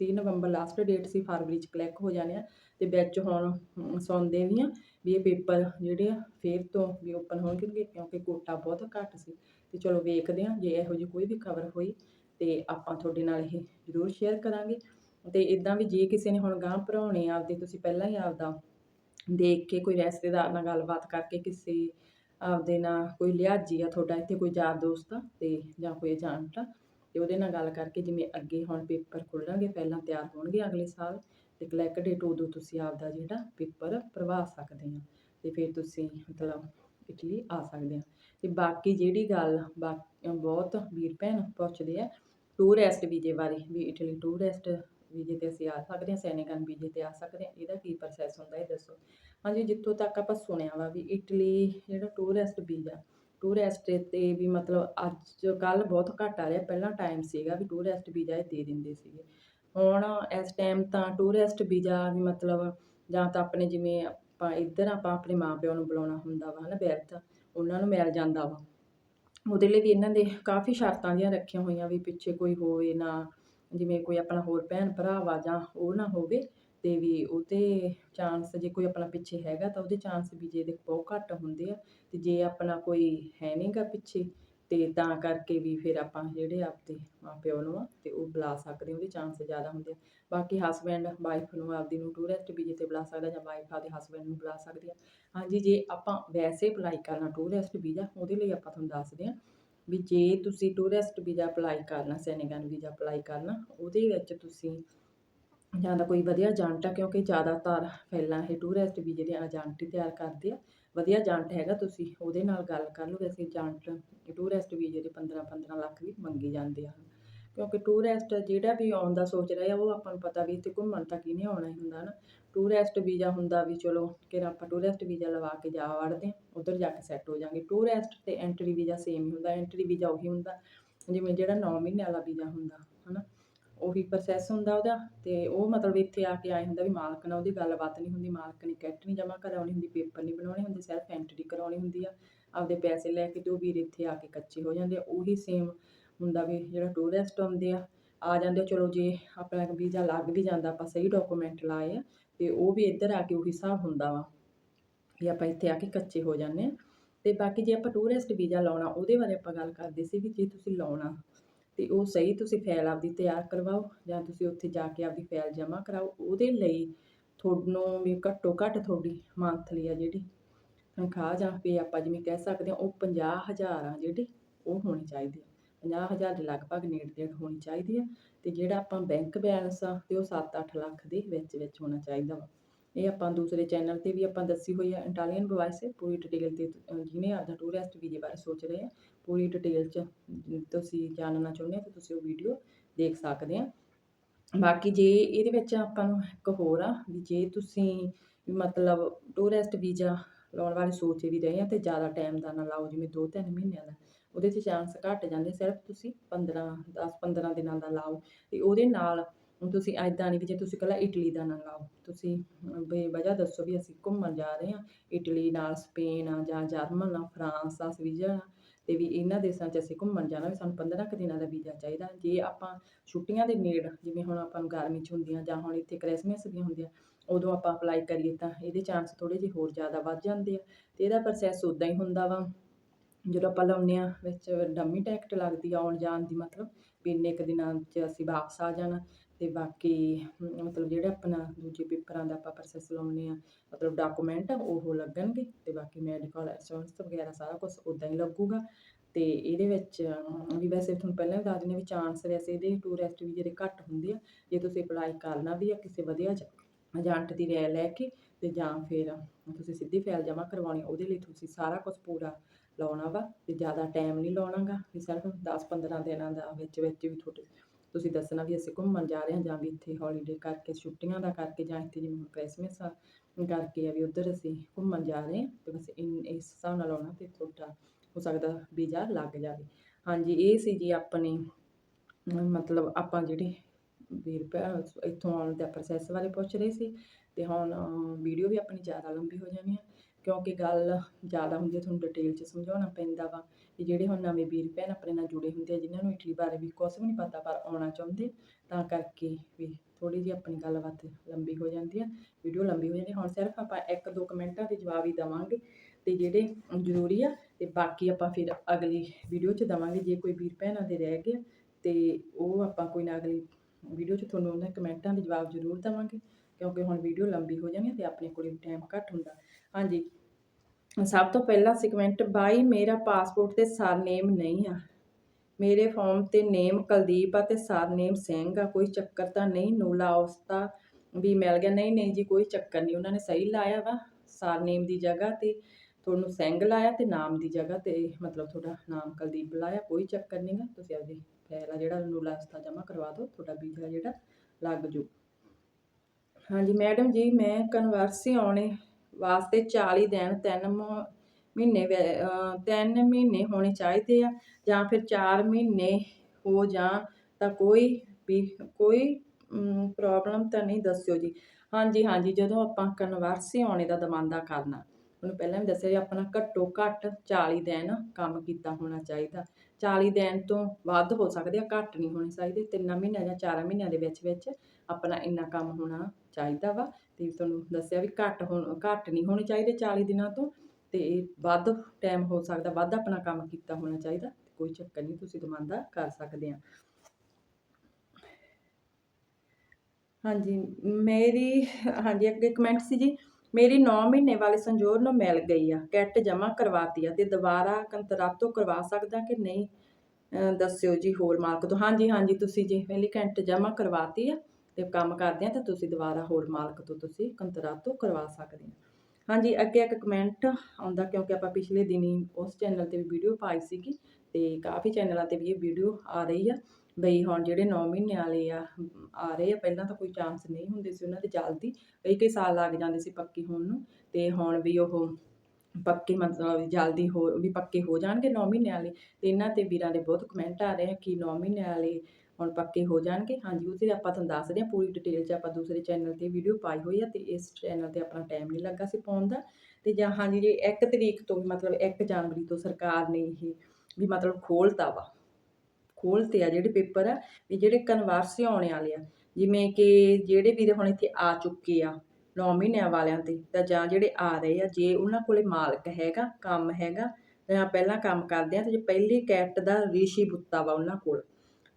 30 ਨਵੰਬਰ ਲਾਸਟ ਡੇਟ ਸੀ, ਫਰਵਰੀ ਚ ਕਲੈਕ ਹੋ ਜਾਣੇ ਆ ਤੇ ਵਿੱਚ ਹੁਣ ਸੌਂਦੇ ਵੀ ਆ ਵੀ ਇਹ ਪੇਪਰ ਜਿਹੜੇ ਆ ਫੇਰ ਤੋਂ ਵੀ ਓਪਨ ਹੋਣਗੇ ਕਿਉਂਕਿ ਕੋਟਾ ਬਹੁਤ ਘੱਟ ਸੀ। ਤੇ ਚਲੋ ਵੇਖਦੇ ਹਾਂ ਜੇ ਇਹੋ ਜਿਹੀ ਕੋਈ ਵੀ ਖਬਰ ਹੋਈ ਤੇ ਆਪਾਂ ਤੁਹਾਡੇ ਨਾਲ ਇਹ ਜ਼ਰੂਰ ਸ਼ੇਅਰ ਕਰਾਂਗੇ। ਤੇ ਇਦਾਂ ਵੀ ਜੇ ਕਿਸੇ ਨੇ ਹੁਣ ਗਾਂ ਭਰਾਉਣੇ ਆ ਆਪਦੇ, ਤੁਸੀਂ ਪਹਿਲਾਂ ਹੀ ਆਪਦਾ ਦੇਖ ਕੇ ਕੋਈ ਰਿਸ਼ਤੇਦਾਰ ਨਾਲ ਗੱਲਬਾਤ ਕਰਕੇ ਕਿਸੇ ਆਪਦੇ ਨਾਲ ਕੋਈ ਲਿਆਜੀ ਆ ਤੁਹਾਡਾ ਇੱਥੇ ਕੋਈ ਯਾਰ ਦੋਸਤ ਆ ਤੇ ਜਾਂ ਕੋਈ ਏਜੰਟ ਆ ਤੇ ਉਹਦੇ ਨਾਲ ਗੱਲ ਕਰਕੇ ਜਿਵੇਂ ਅੱਗੇ ਹੁਣ ਪੇਪਰ ਖੁੱਲਣਗੇ, ਪਹਿਲਾਂ ਤਿਆਰ ਹੋਣਗੇ ਅਗਲੇ ਸਾਲ ਤੇ ਕਲੈਕ ਡੇਟ ਉਦੋਂ ਤੁਸੀਂ ਆਪਦਾ ਜਿਹੜਾ ਪੇਪਰ ਭਰਵਾ ਸਕਦੇ ਆ ਤੇ ਫਿਰ ਤੁਸੀਂ ਮਤਲਬ ਇਟਲੀ ਆ ਸਕਦੇ ਆ। ਤੇ ਬਾਕੀ ਜਿਹੜੀ ਗੱਲ ਬਾਕੀ ਬਹੁਤ ਵੀਰ ਭੈਣ ਪੁੱਛਦੇ ਆ ਟੂਰਿਸਟ ਵੀਜ਼ੇ ਬਾਰੇ, ਵੀ ਇਟਲੀ ਟੂਰਿਸਟ ਵੀਜ਼ੇ ਤੇ ਅਸੀਂ ਆ ਸਕਦੇ ਹਾਂ ਸੈਨੇਗਨ ਵੀਜ਼ੇ ਤੇ ਆ ਸਕਦੇ ਹਾਂ, ਇਹਦਾ ਕੀ ਪ੍ਰੋਸੈਸ ਹੁੰਦਾ ਇਹ ਦੱਸੋ। ਹਾਂਜੀ, ਜਿੱਥੋਂ ਤੱਕ ਆਪਾਂ ਸੁਣਿਆ ਵਾ ਵੀ ਇਟਲੀ ਜਿਹੜਾ ਟੂਰਿਸਟ ਵੀਜ਼ਾ ਟੂਰਿਸਟ ਤੇ ਵੀ ਮਤਲਬ ਅੱਜ ਕੱਲ ਬਹੁਤ ਘੱਟ ਆ ਰਿਹਾ, ਪਹਿਲਾਂ ਟਾਈਮ ਸੀਗਾ ਵੀ ਟੂਰਿਸਟ ਵੀਜ਼ਾ ਇਹ ਦੇ ਦਿੰਦੇ ਸੀਗੇ। ਹੁਣ ਇਸ ਟਾਈਮ ਤਾਂ ਟੂਰਿਸਟ ਵੀਜ਼ਾ ਵੀ ਮਤਲਬ ਜਾਂ ਤਾਂ ਆਪਣੇ ਜਿਵੇਂ ਆਪਾਂ ਇੱਧਰ ਆਪਾਂ ਆਪਣੇ ਮਾਪਿਆਂ ਨੂੰ ਬੁਲਾਉਣਾ ਹੁੰਦਾ ਵਾ, ਹਨਾ ਬੈਰਥ ਉਹਨਾਂ ਨੂੰ ਮਿਲ ਜਾਂਦਾ ਵਾ। ਉਹਦੇ ਲਈ ਵੀ ਇਹਨਾਂ ਦੇ ਕਾਫੀ ਸ਼ਰਤਾਂ ਜਿਹੀਆਂ ਰੱਖੀਆਂ ਹੋਈਆਂ ਵੀ ਪਿੱਛੇ ਕੋਈ ਹੋਵੇ ਨਾ, ਜਿਵੇਂ ਕੋਈ ਆਪਣਾ ਹੋਰ ਭੈਣ ਭਰਾ ਵਾ ਜਾਂ ਉਹ ਨਾ ਹੋਵੇ ਤੇ ਵੀ ਉਹਦੇ ਚਾਂਸ ਜੇ ਕੋਈ ਆਪਣਾ ਪਿੱਛੇ ਹੈਗਾ ਤਾਂ ਉਹਦੇ ਚਾਂਸ ਵੀ ਜੇ ਦੇ ਬਹੁਤ ਘੱਟ ਹੁੰਦੇ ਆ ਤੇ ਜੇ ਆਪਣਾ ਕੋਈ ਹੈ ਨਹੀਂਗਾ ਪਿੱਛੇ ਤੇ ਤਾਂ ਕਰਕੇ ਵੀ ਫਿਰ ਆਪਾਂ ਜਿਹੜੇ ਆਪਦੇ ਮਾਪਿਓ ਨੂੰ ਆ ਤੇ ਉਹ ਬੁਲਾ ਸਕਦੇ ਉਹਦੇ ਚਾਂਸ ਜ਼ਿਆਦਾ ਹੁੰਦੇ ਆ। ਬਾਕੀ ਹਸਬੈਂਡ ਵਾਈਫ ਨੂੰ ਆਪਦੀ ਨੂੰ ਟੂਰਿਸਟ ਵੀਜ਼ੇ ਤੇ ਬੁਲਾ ਸਕਦਾ ਜਾਂ ਵਾਈਫ ਆਪਦੇ ਹਸਬੈਂਡ ਨੂੰ ਬੁਲਾ ਸਕਦੀ ਆ। ਹਾਂਜੀ, ਜੇ ਆਪਾਂ ਵੈਸੇ ਅਪਲਾਈ ਕਰਨਾ ਟੂਰਿਸਟ ਵੀਜ਼ਾ ਉਹਦੇ ਲਈ ਆਪਾਂ ਤੁਹਾਨੂੰ ਦੱਸਦੇ ਹਾਂ ਵੀ ਜੇ ਤੁਸੀਂ ਟੂਰਿਸਟ ਵੀਜ਼ਾ ਅਪਲਾਈ ਕਰਨਾ ਸੈਨੇਗਨ ਵੀਜ਼ਾ ਅਪਲਾਈ ਕਰਨਾ, ਉਹਦੇ ਵਿੱਚ ਤੁਸੀਂ ਜਾਂ ਤਾਂ ਕੋਈ ਵਧੀਆ ਏਜੰਟ ਆ, ਕਿਉਂਕਿ ਜ਼ਿਆਦਾਤਰ ਪਹਿਲਾਂ ਇਹ ਟੂਰਿਸਟ ਵੀਜ਼ੇ ਦੇ ਏਜੰਟ ਹੀ ਤਿਆਰ ਕਰਦੇ ਆ। ਵਧੀਆ ਏਜੰਟ ਹੈਗਾ ਤੁਸੀਂ, ਉਹਦੇ ਨਾਲ ਗੱਲ ਕਰ ਲਓ ਵੈਸੇ ਏਜੰਟ ਟੂਰਿਸਟ ਵੀਜ਼ੇ ਦੇ 15 15 ਲੱਖ ਵੀ ਮੰਗੇ ਜਾਂਦੇ ਆ। ਕਿਉਂਕਿ ਟੂਰਿਸਟ ਜਿਹੜਾ ਵੀ ਆਉਣ ਦਾ ਸੋਚ ਰਿਹਾ ਉਹ ਆਪਾਂ ਨੂੰ ਪਤਾ ਵੀ ਇੱਥੇ ਘੁੰਮਣ ਤਾਂ ਕਿਹਨੇ ਆਉਣਾ ਹੀ ਹੁੰਦਾ ਨਾ। ਟੂਰਿਸਟ ਵੀਜ਼ਾ ਹੁੰਦਾ ਵੀ ਚਲੋ ਕਿ ਆਪਾਂ ਟੂਰਿਸਟ ਵੀਜ਼ਾ ਲਵਾ ਕੇ ਜਾ ਵੜਦੇ ਉੱਧਰ ਜਾ ਕੇ ਸੈੱਟ ਹੋ ਜਾਾਂਗੇ। ਟੂਰਿਸਟ ਤੇ ਐਂਟਰੀ ਵੀਜ਼ਾ ਸੇਮ ਹੀ ਹੁੰਦਾ ਐਂਟਰੀ ਵੀਜ਼ਾ ਉਹੀ ਹੁੰਦਾ। ਜਿਵੇਂ ਜਿਹੜਾ 9 ਮਹੀਨੇ ਵਾਲਾ ਵੀਜ਼ਾ ਹੁੰਦਾ। ਉਹੀ ਪ੍ਰੋਸੈਸ ਹੁੰਦਾ ਉਹਦਾ ਤੇ ਉਹ ਮਤਲਬ ਇੱਥੇ ਆ ਕੇ ਆਏ ਹੁੰਦਾ ਵੀ ਮਾਲਕ ਨਾਲ ਉਹਦੀ ਗੱਲਬਾਤ ਨਹੀਂ ਹੁੰਦੀ, ਮਾਲਕ ਨੇ ਕਿੱਟ ਨਹੀਂ ਜਮ੍ਹਾਂ ਕਰਾਉਣੀ ਹੁੰਦੀ, ਪੇਪਰ ਨਹੀਂ ਬਣਾਉਣੇ ਹੁੰਦੇ ਸੈਲਫ ਐਂਟਰੀ ਕਰਾਉਣੀ ਹੁੰਦੀ ਆ। ਆਪਦੇ ਪੈਸੇ ਲੈ ਕੇ ਤੇ ਉਹ ਵੀਰ ਇੱਥੇ ਆ ਕੇ ਕੱਚੇ ਹੋ ਜਾਂਦੇ ਆ। ਉਹੀ ਸੇਮ ਹੁੰਦਾ ਵੀ ਜਿਹੜਾ ਟੂਰਿਸਟ ਆਉਂਦੇ ਆ ਆ ਜਾਂਦੇ ਚਲੋ ਜੇ ਆਪਣਾ ਵੀਜ਼ਾ ਲੱਗ ਵੀ ਜਾਂਦਾ, ਆਪਾਂ ਸਹੀ ਡਾਕੂਮੈਂਟ ਲਾਏ ਆ ਤੇ ਉਹ ਵੀ ਇੱਧਰ ਆ ਕੇ ਉਹੀ ਹਿਸਾਬ ਹੁੰਦਾ ਵਾ ਵੀ ਆਪਾਂ ਇੱਥੇ ਆ ਕੇ ਕੱਚੇ ਹੋ ਜਾਂਦੇ ਆ। ਤੇ ਬਾਕੀ ਜੇ ਆਪਾਂ ਟੂਰਿਸਟ ਵੀਜ਼ਾ ਲਾਉਣਾ, ਉਹਦੇ ਬਾਰੇ ਆਪਾਂ ਗੱਲ ਕਰਦੇ ਸੀ ਵੀ ਜੇ ਤੁਸੀਂ ਲਾਉਣਾ ਤੇ ਉਹ ਸਹੀ ਤੁਸੀਂ ਫਾਈਲ ਆਪਦੀ ਤਿਆਰ ਕਰਵਾਓ ਜਾਂ ਤੁਸੀਂ ਉੱਥੇ ਜਾ ਕੇ ਆਪਦੀ ਫਾਈਲ ਜਮ੍ਹਾਂ ਕਰਾਓ, ਉਹਦੇ ਲਈ ਤੁਹਾਨੂੰ ਵੀ ਘੱਟੋ ਘੱਟ ਤੁਹਾਡੀ ਮੰਥਲੀ ਆ ਜਿਹੜੀ ਤਨਖਾਹ ਜਾਂ ਪੇ ਆਪਾਂ ਜਿਵੇਂ ਕਹਿ ਸਕਦੇ ਹਾਂ ਉਹ 50000 ਆ ਜਿਹੜੀ ਉਹ ਹੋਣੀ ਚਾਹੀਦੀ ਆ। 50000 ਦੇ ਲਗਭਗ ਨੇੜੇ ਤੇੜ ਹੋਣੀ ਚਾਹੀਦੀ ਆ ਤੇ ਜਿਹੜਾ ਆਪਾਂ ਬੈਂਕ ਬੈਲੈਂਸ ਆ ਤੇ ਉਹ 7-8 ਲੱਖ ਦੇ ਵਿੱਚ ਵਿੱਚ ਹੋਣਾ ਚਾਹੀਦਾ ਵਾ। ਇਹ ਆਪਾਂ ਦੂਸਰੇ ਚੈਨਲ ਤੇ ਵੀ ਆਪਾਂ ਦੱਸੀ ਹੋਈ ਆ ਇਟਾਲੀਅਨ ਵੌਇਸ ਪੂਰੀ ਡਿਟੇਲ ਤੇ ਅਹ ਜਿਹਨੇ ਆਪਦਾ ਟੂਰਿਸਟ ਵੀਜ਼ੇ ਬਾਰੇ ਸੋਚ ਰਹੇ ਆ ਪੂਰੀ ਡਿਟੇਲ ਚ ਤੁਸੀਂ ਜਾਣਨਾ ਚਾਹੁੰਦੇ ਹੋ ਤਾਂ ਤੁਸੀਂ ਉਹ ਵੀਡੀਓ ਦੇਖ ਸਕਦੇ ਆ। ਬਾਕੀ ਜੇ ਇਹਦੇ ਵਿੱਚ ਆਪਾਂ ਨੂੰ ਇੱਕ ਹੋਰ ਆ ਵੀ ਜੇ ਤੁਸੀਂ ਮਤਲਬ ਟੂਰਿਸਟ ਵੀਜ਼ਾ ਲਾਉਣ ਬਾਰੇ ਸੋਚ ਵੀ ਰਹੇ ਆ ਤੇ ਜ਼ਿਆਦਾ ਟਾਈਮ ਦਾ ਨਾ ਲਾਓ ਜਿਵੇਂ 2-3 ਮਹੀਨਿਆਂ ਦਾ ਉਹਦੇ 'ਚ ਚਾਂਸ ਘੱਟ ਜਾਂਦੇ ਸਿਰਫ ਤੁਸੀਂ 15 10-15 ਦਿਨਾਂ ਦਾ ਲਾਓ ਤੇ ਉਹਦੇ ਨਾਲ ਤੁਸੀਂ ਐਦਾਂ ਨਹੀਂ ਵੀ ਜੇ ਤੁਸੀਂ ਇਕੱਲਾ ਇਟਲੀ ਦਾ ਨਾ ਲਾਓ ਤੁਸੀਂ ਅਮ, ਵੀ ਵਜ੍ਹਾ ਦੱਸੋ ਵੀ ਅਸੀਂ ਘੁੰਮਣ ਜਾ ਰਹੇ ਹਾਂ ਇਟਲੀ ਨਾਲ ਸਪੇਨ ਆ ਜਾਂ ਜਰਮਨ ਆ ਫਰਾਂਸ ਆ ਸਵਿਟਜ਼ਰਲੈਂਡ ਆ ਤੇ ਵੀ ਇਹਨਾਂ ਦੇਸ਼ਾਂ 'ਚ ਅਸੀਂ ਘੁੰਮਣ ਜਾਣਾ, ਵੀ ਸਾਨੂੰ 15 ਕੁ ਦਿਨਾਂ ਦਾ ਵੀਜ਼ਾ ਚਾਹੀਦਾ। ਜੇ ਆਪਾਂ ਛੁੱਟੀਆਂ ਦੇ ਨੇੜ, ਜਿਵੇਂ ਹੁਣ ਆਪਾਂ ਨੂੰ ਗਰਮੀ 'ਚ ਹੁੰਦੀਆਂ, ਜਾਂ ਹੁਣ ਇੱਥੇ ਕ੍ਰਿਸਮਸ ਦੀਆਂ ਹੁੰਦੀਆਂ ਉਦੋਂ ਆਪਾਂ ਅਪਲਾਈ ਕਰੀਏ ਤਾਂ ਇਹਦੇ ਚਾਂਸ ਥੋੜ੍ਹੇ ਜਿਹੇ ਹੋਰ ਜ਼ਿਆਦਾ ਵੱਧ ਜਾਂਦੇ ਆ। ਤੇ ਇਹਦਾ ਪ੍ਰੋਸੈਸ ਉੱਦਾਂ ਹੀ ਹੁੰਦਾ ਵਾ। ਜਦੋਂ ਆਪਾਂ ਲਾਉਂਦੇ ਹਾਂ, ਵਿੱਚ ਡੰਮੀ ਟੈਕਟ ਲੱਗਦੀ ਆਉਣ ਜਾਣ ਦੀ ਮਤਲਬ, ਵੀ ਇੰਨੇ ਕੁ ਦਿਨਾਂ 'ਚ ਅਸੀਂ ਵਾਪਸ ਆ ਜਾਣਾ। ਅਤੇ ਬਾਕੀ ਮਤਲਬ ਜਿਹੜੇ ਆਪਣਾ ਦੂਜੇ ਪੇਪਰਾਂ ਦਾ ਆਪਾਂ ਪ੍ਰੋਸੈਸ ਲਾਉਂਦੇ ਹਾਂ, ਮਤਲਬ ਡਾਕੂਮੈਂਟ ਉਹ ਲੱਗਣਗੇ ਅਤੇ ਬਾਕੀ ਮੈਡੀਕਲ ਇੰਸ਼ੋਰੈਂਸ ਵਗੈਰਾ ਸਾਰਾ ਕੁਝ ਉੱਦਾਂ ਹੀ ਲੱਗੂਗਾ। ਅਤੇ ਇਹਦੇ ਵਿੱਚ ਵੀ ਵੈਸੇ ਤੁਹਾਨੂੰ ਪਹਿਲਾਂ ਵੀ ਦੱਸ ਦਿੰਦੇ ਵੀ ਚਾਂਸ ਵੈਸੇ ਇਹਦੇ ਟੂਰਿਸਟ ਵੀ ਜਿਹੜੇ ਘੱਟ ਹੁੰਦੇ ਆ, ਜੇ ਤੁਸੀਂ ਅਪਲਾਈ ਕਰਨਾ ਵੀ ਆ ਕਿਸੇ ਵਧੀਆ ਏਜੰਟ ਦੀ ਰਾਏ ਲੈ ਕੇ ਅਤੇ ਜਾਂ ਫਿਰ ਤੁਸੀਂ ਸਿੱਧੀ ਫਾਈਲ ਜਮ੍ਹਾਂ ਕਰਵਾਉਣੀ, ਉਹਦੇ ਲਈ ਤੁਸੀਂ ਸਾਰਾ ਕੁਝ ਪੂਰਾ ਲਾਉਣਾ ਵਾ ਅਤੇ ਜ਼ਿਆਦਾ ਟਾਈਮ ਨਹੀਂ ਲਾਉਣਾ ਗਾ, ਵੀ ਸਿਰਫ 10-15 ਦਿਨਾਂ ਦਾ ਵਿੱਚ ਵਿੱਚ ਵੀ ਤੁਹਾਡੇ ਤੁਸੀਂ ਦੱਸਣਾ ਵੀ ਅਸੀਂ ਘੁੰਮਣ ਜਾ ਰਹੇ ਹਾਂ ਜਾਂ ਵੀ ਇੱਥੇ ਹੌਲੀਡੇ ਕਰਕੇ, ਛੁੱਟੀਆਂ ਦਾ ਕਰਕੇ ਜਾਂ ਇੱਥੇ ਜਿਵੇਂ ਹੁਣ ਕ੍ਰਿਸਮਸ ਆ ਕਰਕੇ ਆ ਵੀ ਉੱਧਰ ਅਸੀਂ ਘੁੰਮਣ ਜਾ ਰਹੇ ਹਾਂ ਅਤੇ ਬਸ ਇਸ ਹਿਸਾਬ ਨਾਲ ਆਉਣਾ ਅਤੇ ਤੁਹਾਡਾ ਹੋ ਸਕਦਾ ਵੀਜ਼ਾ ਲੱਗ ਜਾਵੇ। ਹਾਂਜੀ, ਇਹ ਸੀ ਜੀ ਆਪਣੀ, ਮਤਲਬ ਆਪਾਂ ਜਿਹੜੇ ਵੀਰ ਭੈਣ ਇੱਥੋਂ ਆਉਣ ਦਾ ਪ੍ਰੋਸੈਸ ਬਾਰੇ ਪੁੱਛ ਰਹੇ ਸੀ ਅਤੇ ਹੁਣ ਵੀਡੀਓ ਵੀ ਆਪਣੀ ਜ਼ਿਆਦਾ ਲੰਬੀ ਹੋ ਜਾਣੀ ਹੈ ਕਿਉਂਕਿ ਗੱਲ ਜ਼ਿਆਦਾ ਹੁੰਦੀ ਹੈ ਤੁਹਾਨੂੰ ਡਿਟੇਲ 'ਚ ਸਮਝਾਉਣਾ ਪੈਂਦਾ ਵਾ ਵੀ ਜਿਹੜੇ ਹੁਣ ਨਵੇਂ ਵੀਰ ਭੈਣ ਆਪਣੇ ਨਾਲ ਜੁੜੇ ਹੁੰਦੇ ਆ, ਜਿਨ੍ਹਾਂ ਨੂੰ ਇਟਲੀ ਬਾਰੇ ਵੀ ਕੁਛ ਵੀ ਨਹੀਂ ਪਤਾ ਪਰ ਆਉਣਾ ਚਾਹੁੰਦੇ, ਤਾਂ ਕਰਕੇ ਵੀ ਥੋੜ੍ਹੀ ਜਿਹੀ ਆਪਣੀ ਗੱਲਬਾਤ ਲੰਬੀ ਹੋ ਜਾਂਦੀ ਆ ਵੀਡੀਓ ਲੰਬੀ ਹੋ ਜਾਂਦੀ ਹੁਣ ਸਿਰਫ ਆਪਾਂ ਇੱਕ ਦੋ ਕਮੈਂਟਾਂ ਦੇ ਜਵਾਬ ਹੀ ਦੇਵਾਂਗੇ ਅਤੇ ਜਿਹੜੇ ਜ਼ਰੂਰੀ ਆ ਅਤੇ ਬਾਕੀ ਆਪਾਂ ਫਿਰ ਅਗਲੀ ਵੀਡੀਓ 'ਚ ਦੇਵਾਂਗੇ, ਜੇ ਕੋਈ ਵੀਰ ਭੈਣਾਂ ਦੇ ਰਹਿ ਗਏ ਅਤੇ ਉਹ ਆਪਾਂ ਕੋਈ ਨਾ ਅਗਲੀ ਵੀਡੀਓ 'ਚ ਤੁਹਾਨੂੰ ਉਹਨਾਂ ਕਮੈਂਟਾਂ ਦੇ ਜਵਾਬ ਜ਼ਰੂਰ ਦੇਵਾਂਗੇ। ਕਿਉਂਕਿ ਹੁਣ ਵੀਡੀਓ ਲੰਬੀ ਹੋ ਜਾਣੀ ਅਤੇ ਆਪਣੇ ਕੋਲ ਵੀ ਟਾਈਮ ਘੱਟ ਹੁੰਦਾ। ਹਾਂਜੀ। ਸਭ ਤੋਂ ਪਹਿਲਾਂ ਸੀ ਬਾਈ, ਮੇਰਾ ਪਾਸਪੋਰਟ 'ਤੇ ਸਰਨੇਮ ਨਹੀਂ ਆ। ਮੇਰੇ ਫਾਰਮ 'ਤੇ ਨੇਮ ਕੁਲਦੀਪ ਆ ਅਤੇ ਸਰਨੇਮ ਸਿੰਘ ਆ। ਕੋਈ ਚੱਕਰ ਤਾਂ ਨਹੀਂ। ਨੂਲਾ ਉਸਤਾ ਵੀ ਮਿਲ ਗਿਆ। ਨਹੀਂ ਨਹੀਂ ਜੀ, ਕੋਈ ਚੱਕਰ ਨਹੀਂ। ਉਹਨਾਂ ਨੇ ਸਹੀ ਲਾਇਆ ਵਾ। ਸਰਨੇਮ ਦੀ ਜਗ੍ਹਾ 'ਤੇ ਤੁਹਾਨੂੰ ਸਿੰਘ ਲਾਇਆ ਅਤੇ ਨਾਮ ਦੀ ਜਗ੍ਹਾ 'ਤੇ ਮਤਲਬ ਤੁਹਾਡਾ ਨਾਮ ਕੁਲਦੀਪ ਲਾਇਆ। ਕੋਈ ਚੱਕਰ ਨਹੀਂ ਗਾ। ਤੁਸੀਂ ਆਪਦੀ ਫਾਈਲ ਆ ਜਿਹੜਾ ਨੂਲਾ ਉਸਤਾ ਜਮ੍ਹਾਂ ਕਰਵਾ ਦਿਓ। ਤੁਹਾਡਾ ਵੀਜ਼ਾ ਜਿਹੜਾ ਲੱਗ ਜੂ। ਹਾਂਜੀ, ਮੈਡਮ ਜੀ, ਮੈਂ ਕਨਵਰਸੀ ਆਉਣੇ ਵਾਸਤੇ 40 ਦਿਨ, ਤਿੰਨ ਮਹੀਨੇ ਤਿੰਨ ਮਹੀਨੇ ਹੋਣੇ ਚਾਹੀਦੇ ਆ ਜਾਂ ਫਿਰ 4 ਮਹੀਨੇ ਹੋ ਜਾਂ ਤਾਂ ਕੋਈ ਵੀ, ਕੋਈ ਪ੍ਰੋਬਲਮ ਤਾਂ ਨਹੀਂ ਦੱਸਿਓ ਜੀ। ਹਾਂਜੀ ਹਾਂਜੀ, ਜਦੋਂ ਆਪਾਂ ਕਨਵਰਸੀ ਆਉਣੇ ਦਾ ਦਮਾਂਦਾ ਕਰਨਾ, ਉਹਨੂੰ ਪਹਿਲਾਂ ਵੀ ਦੱਸਿਆ ਜੀ ਆਪਣਾ ਘੱਟੋ ਘੱਟ 40 ਦਿਨ ਕੰਮ ਕੀਤਾ ਹੋਣਾ ਚਾਹੀਦਾ। 40 ਦਿਨ ਤੋਂ ਵੱਧ ਹੋ ਸਕਦੇ ਆ, ਘੱਟ ਨਹੀਂ ਹੋਣੇ ਚਾਹੀਦੇ, ਤਿੰਨਾਂ ਮਹੀਨਿਆਂ ਜਾਂ ਚਾਰਾਂ ਮਹੀਨਿਆਂ ਦੇ ਵਿੱਚ ਵਿੱਚ ਆਪਣਾ ਇੰਨਾ ਕੰਮ ਹੋਣਾ ਚਾਹੀਦਾ ਵਾ ਅਤੇ ਤੁਹਾਨੂੰ ਦੱਸਿਆ ਵੀ ਘੱਟ ਹੋਣ, ਘੱਟ ਨਹੀਂ ਹੋਣੇ ਚਾਹੀਦੇ 40 ਦਿਨਾਂ ਤੋਂ ਅਤੇ ਵੱਧ ਟਾਈਮ ਹੋ ਸਕਦਾ, ਵੱਧ ਆਪਣਾ ਕੰਮ ਕੀਤਾ ਹੋਣਾ ਚਾਹੀਦਾ, ਕੋਈ ਚੱਕਰ ਨਹੀਂ, ਤੁਸੀਂ ਦਮਾਂਦਾ ਕਰ ਸਕਦੇ ਆ। ਹਾਂਜੀ, ਮੇਰੀ, ਹਾਂਜੀ, ਅੱਗੇ ਕਮੈਂਟ ਸੀ ਜੀ। ਮੇਰੀ 9 ਮਹੀਨੇ ਵਾਲੇ ਸੰਜੋਰ ਨੂੰ ਮਿਲ ਗਈ ਆ ਕਿੱਟ ਜਮ੍ਹਾਂ ਕਰਵਾਤੀ ਆ ਤੇ ਦੁਬਾਰਾ ਕੰਤਰਾਤੋ ਕਰਵਾ ਸਕਦਾ ਕਿ ਨਹੀਂ? ਦੱਸਿਓ ਜੀ ਹੋਰ ਮਾਲਕ ਤੋਂ। ਹਾਂਜੀ ਹਾਂਜੀ, ਤੁਸੀਂ ਜੀ, ਪਹਿਲੀ ਕਿੱਟ ਜਮ੍ਹਾਂ ਕਰਵਾਤੀ ਆ। ਤੇ ਕੰਮ ਕਰਦੇ ਆ ਤਾਂ ਤੁਸੀਂ ਦੁਬਾਰਾ ਹੋਰ ਮਾਲਕ ਤੋਂ ਤੁਸੀਂ ਕੰਤਰਾਤੋ ਕਰਵਾ ਸਕਦੇ ਆ। ਹਾਂਜੀ, ਅੱਗੇ ਇੱਕ ਕਮੈਂਟ ਆਉਂਦਾ ਕਿਉਂਕਿ ਆਪਾਂ ਪਿਛਲੇ ਦਿਨੀ ਉਸ ਚੈਨਲ ਤੇ ਵੀ ਵੀਡੀਓ ਪਾਈ ਸੀਗੀ ਤੇ ਕਾਫੀ ਚੈਨਲਾਂ ਤੇ ਵੀ ਇਹ ਵੀਡੀਓ ਆ ਰਹੀ ਆ ਬਈ ਹੁਣ ਜਿਹੜੇ 9 ਮਹੀਨੇ ਵਾਲੇ ਆ ਆ ਰਹੇ ਆ, ਪਹਿਲਾਂ ਤਾਂ ਕੋਈ ਚਾਂਸ ਨਹੀਂ ਹੁੰਦੇ ਸੀ ਉਹਨਾਂ ਦੇ ਜਲਦੀ, ਕਈ ਕਈ ਸਾਲ ਲੱਗ ਜਾਂਦੇ ਸੀ ਪੱਕੀ ਹੋਣ ਨੂੰ ਤੇ ਹੁਣ ਵੀ ਉਹ ਪੱਕੇ ਮਤਲਬ ਜਲਦੀ ਹੋ, ਵੀ ਪੱਕੇ ਹੋ ਜਾਣਗੇ 9 ਮਹੀਨੇ ਵਾਲੇ ਤੇ ਇਹਨਾਂ ਤੇ ਵੀਰਾਂ ਦੇ ਬਹੁਤ ਕਮੈਂਟ ਆ ਰਹੇ ਆ ਕਿ 9 ਮਹੀਨੇ ਵਾਲੇ ਹੁਣ ਪੱਕੇ ਹੋ ਜਾਣਗੇ। ਹਾਂਜੀ ਉਹਦੇ ਆਪਾਂ ਤੁਹਾਨੂੰ ਦੱਸਦੇ ਹਾਂ, ਪੂਰੀ ਡਿਟੇਲ 'ਚ ਆਪਾਂ ਦੂਸਰੇ ਚੈਨਲ 'ਤੇ ਵੀਡੀਓ ਪਾਈ ਹੋਈ ਆ ਤੇ ਇਸ ਚੈਨਲ 'ਤੇ ਆਪਣਾ ਟਾਈਮ ਨਹੀਂ ਲੱਗਾ ਸੀ ਪਾਉਣ ਦਾ। ਤੇ ਜਾਂ ਹਾਂਜੀ, ਜੇ 1 ਤਰੀਕ ਤੋਂ ਮਤਲਬ 1 ਜਨਵਰੀ ਤੋਂ ਸਰਕਾਰ ਨੇ ਇਹ ਵੀ ਮਤਲਬ ਖੋਲਤਾ ਵਾ। ਖੋਲਤੇ ਆ ਜਿਹੜੇ ਪੇਪਰ ਆ ਵੀ ਜਿਹੜੇ ਕਨਵਰਸੀ ਆਉਣੇ ਵਾਲੇ ਆ। ਜਿਵੇਂ ਕਿ ਜਿਹੜੇ ਵੀਰੇ ਹੁਣ ਇੱਥੇ ਆ ਚੁੱਕੇ ਆ 9 ਮਹੀਨਿਆਂ ਵਾਲਿਆਂ ਤੇ, ਤਾਂ ਜਾਂ ਜਿਹੜੇ ਆ ਰਹੇ ਆ, ਜੇ ਉਹਨਾਂ ਕੋਲੇ ਮਾਲਕ ਹੈਗਾ, ਕੰਮ ਹੈਗਾ, ਜਾਂ ਪਹਿਲਾਂ ਕੰਮ ਕਰਦੇ ਆ, ਤੇ ਜੇ ਪਹਿਲੀ ਕੈਟ ਦਾ ਰਿਸ਼ੀ ਬੁੱਤਾ ਵਾ ਉਹਨਾਂ ਕੋਲ।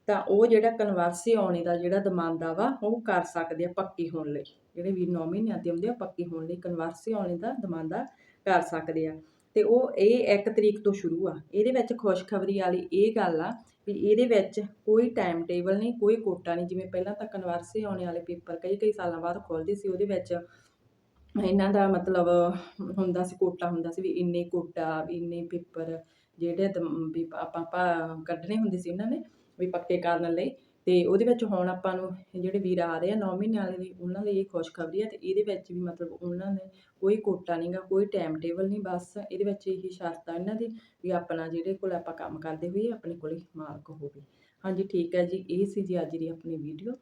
ਤਾਂ ਉਹ ਜਿਹੜਾ ਕਨਵਰਸੀ ਆਉਣੇ ਦਾ ਜਿਹੜਾ ਦਮਾਂਦਾ ਵਾ, ਉਹ ਕਰ ਸਕਦੇ ਆ ਪੱਕੀ ਹੋਣ ਲਈ। ਜਿਹੜੇ ਵੀਰ 9 ਮਹੀਨਿਆਂ ਦੇ ਹੁੰਦੇ ਆ ਪੱਕੀ ਹੋਣ ਲਈ ਕਨਵਰਸੀ ਆਉਣੇ ਦਾ ਦਮਾਂਦਾ ਕਰ ਸਕਦੇ ਆ। ਤੇ ਉਹ ਇਹ 1 ਤਰੀਕ ਤੋਂ ਸ਼ੁਰੂ ਆ। ਇਹਦੇ ਵਿੱਚ ਖੁਸ਼ਖਬਰੀ ਵਾਲੀ ਇਹ ਗੱਲ ਆ ਵੀ ਇਹਦੇ ਵਿੱਚ ਕੋਈ ਟਾਈਮ ਟੇਬਲ ਨਹੀਂ, ਕੋਈ ਕੋਟਾ ਨਹੀਂ। ਜਿਵੇਂ ਪਹਿਲਾਂ ਤਾਂ ਕਨਵਰਸੇ ਆਉਣੇ ਵਾਲੇ ਪੇਪਰ ਕਈ ਕਈ ਸਾਲਾਂ ਬਾਅਦ ਖੁੱਲ੍ਹਦੇ ਸੀ, ਉਹਦੇ ਵਿੱਚ ਇਹਨਾਂ ਦਾ ਮਤਲਬ ਹੁੰਦਾ ਸੀ ਕੋਟਾ ਹੁੰਦਾ ਸੀ ਵੀ ਇੰਨੇ ਕੋਟਾ ਵੀ ਇੰਨੇ ਪੇਪਰ ਜਿਹੜੇ ਆਪਾਂ ਆਪਾਂ ਕੱਢਣੇ ਹੁੰਦੇ ਸੀ ਉਹਨਾਂ ਨੇ। ਵੀ ਪੱਕੇ ਕਰਨ ਲਈ। ਤੇ ਉਹਦੇ ਵਿੱਚ ਹੁਣ ਆਪਾਂ ਨੂੰ ਜਿਹੜੇ ਵੀਰ ਆ ਰਹੇ ਆ 9 ਮਹੀਨੇ ਵਾਲੇ ਦੀ ਉਹਨਾਂ ਲਈ ਇਹ ਖੁਸ਼ਖਬਰੀ ਆ ਤੇ ਇਹਦੇ ਵਿੱਚ ਵੀ ਮਤਲਬ ਉਹਨਾਂ ਨੇ ਕੋਈ ਕੋਟਾ ਨਹੀਂਗਾ ਕੋਈ ਟਾਈਮ ਟੇਬਲ ਨਹੀਂ ਬਸ ਇਹਦੇ ਵਿੱਚ ਇਹੀ ਸ਼ਰਤ ਆ ਇਹਨਾਂ ਦੀ ਵੀ ਆਪਣਾ ਜਿਹੜੇ ਕੋਲ ਆਪਾਂ ਕੰਮ ਕਰਦੇ ਹੋਈਏ, ਆਪਣੇ ਕੋਲੇ ਮਾਲਕ ਹੋਵੇ। ਹਾਂਜੀ, ਠੀਕ ਹੈ ਜੀ, ਇਹ ਸੀ ਜੀ ਅੱਜ ਦੀ ਆਪਣੀ ਵੀਡੀਓ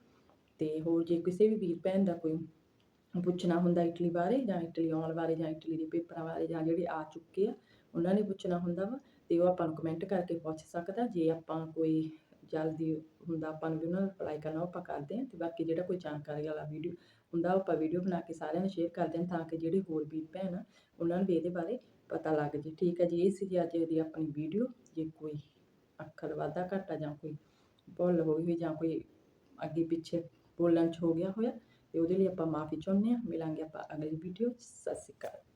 ਤੇ ਹੋਰ ਜੇ ਕਿਸੇ ਵੀ ਵੀਰ ਭੈਣ ਦਾ ਕੋਈ ਪੁੱਛਣਾ ਹੁੰਦਾ ਇਟਲੀ ਬਾਰੇ ਜਾਂ ਇਟਲੀ ਆਉਣ ਬਾਰੇ ਜਾਂ ਇਟਲੀ ਦੇ ਪੇਪਰਾਂ ਬਾਰੇ ਜਾਂ ਜਿਹੜੇ ਆ ਚੁੱਕੇ ਆ, ਉਹਨਾਂ ਨੇ ਪੁੱਛਣਾ ਹੁੰਦਾ ਵਾ ਤੇ ਉਹ ਆਪਾਂ ਨੂੰ ਕਮੈਂਟ ਕਰਕੇ ਪੁੱਛ ਸਕਦਾ। ਜੇ ਆਪਾਂ ਕੋਈ ਜਲਦੀ ਹੁੰਦਾ ਆਪਾਂ ਨੂੰ ਵੀ ਉਹਨਾਂ ਨੂੰ ਅਪਲਾਈ ਕਰਨਾ, ਉਹ ਆਪਾਂ ਕਰਦੇ ਹਾਂ ਤੇ ਬਾਕੀ ਜਿਹੜਾ ਕੋਈ ਜਾਣਕਾਰੀ ਵਾਲਾ ਵੀਡੀਓ ਹੁੰਦਾ ਆਪਾਂ ਵੀਡੀਓ ਬਣਾ ਕੇ ਸਾਰਿਆਂ ਨੂੰ ਸ਼ੇਅਰ ਕਰਦੇ ਹਾਂ ਤਾਂ ਕਿ ਜਿਹੜੇ ਹੋਰ ਵੀਰ ਭੈਣ ਆ ਉਹਨਾਂ ਨੂੰ ਵੀ ਇਹਦੇ ਬਾਰੇ ਪਤਾ ਲੱਗ ਜੇ। ਠੀਕ ਹੈ ਜੀ, ਇਹ ਸੀ ਜੀ ਅੱਜ ਦੀ ਆਪਣੀ ਵੀਡੀਓ ਜੇ ਕੋਈ ਅੱਖਰ ਵਾਧਾ ਘਾਟਾ ਜਾਂ ਕੋਈ ਭੁੱਲ ਹੋਈ ਹੋਈ ਜਾਂ ਕੋਈ ਅੱਗੇ ਪਿੱਛੇ ਬੋਲਣ 'ਚ ਹੋ ਗਿਆ ਹੋਇਆ ਤੇ ਉਹਦੇ ਲਈ ਆਪਾਂ ਮਾਫੀ ਚਾਹੁੰਦੇ ਹਾਂ। ਮਿਲਾਂਗੇ ਆਪਾਂ ਅਗਲੀ ਵੀਡੀਓ 'ਚ। ਸਤਿ ਸ਼੍ਰੀ ਅਕਾਲ।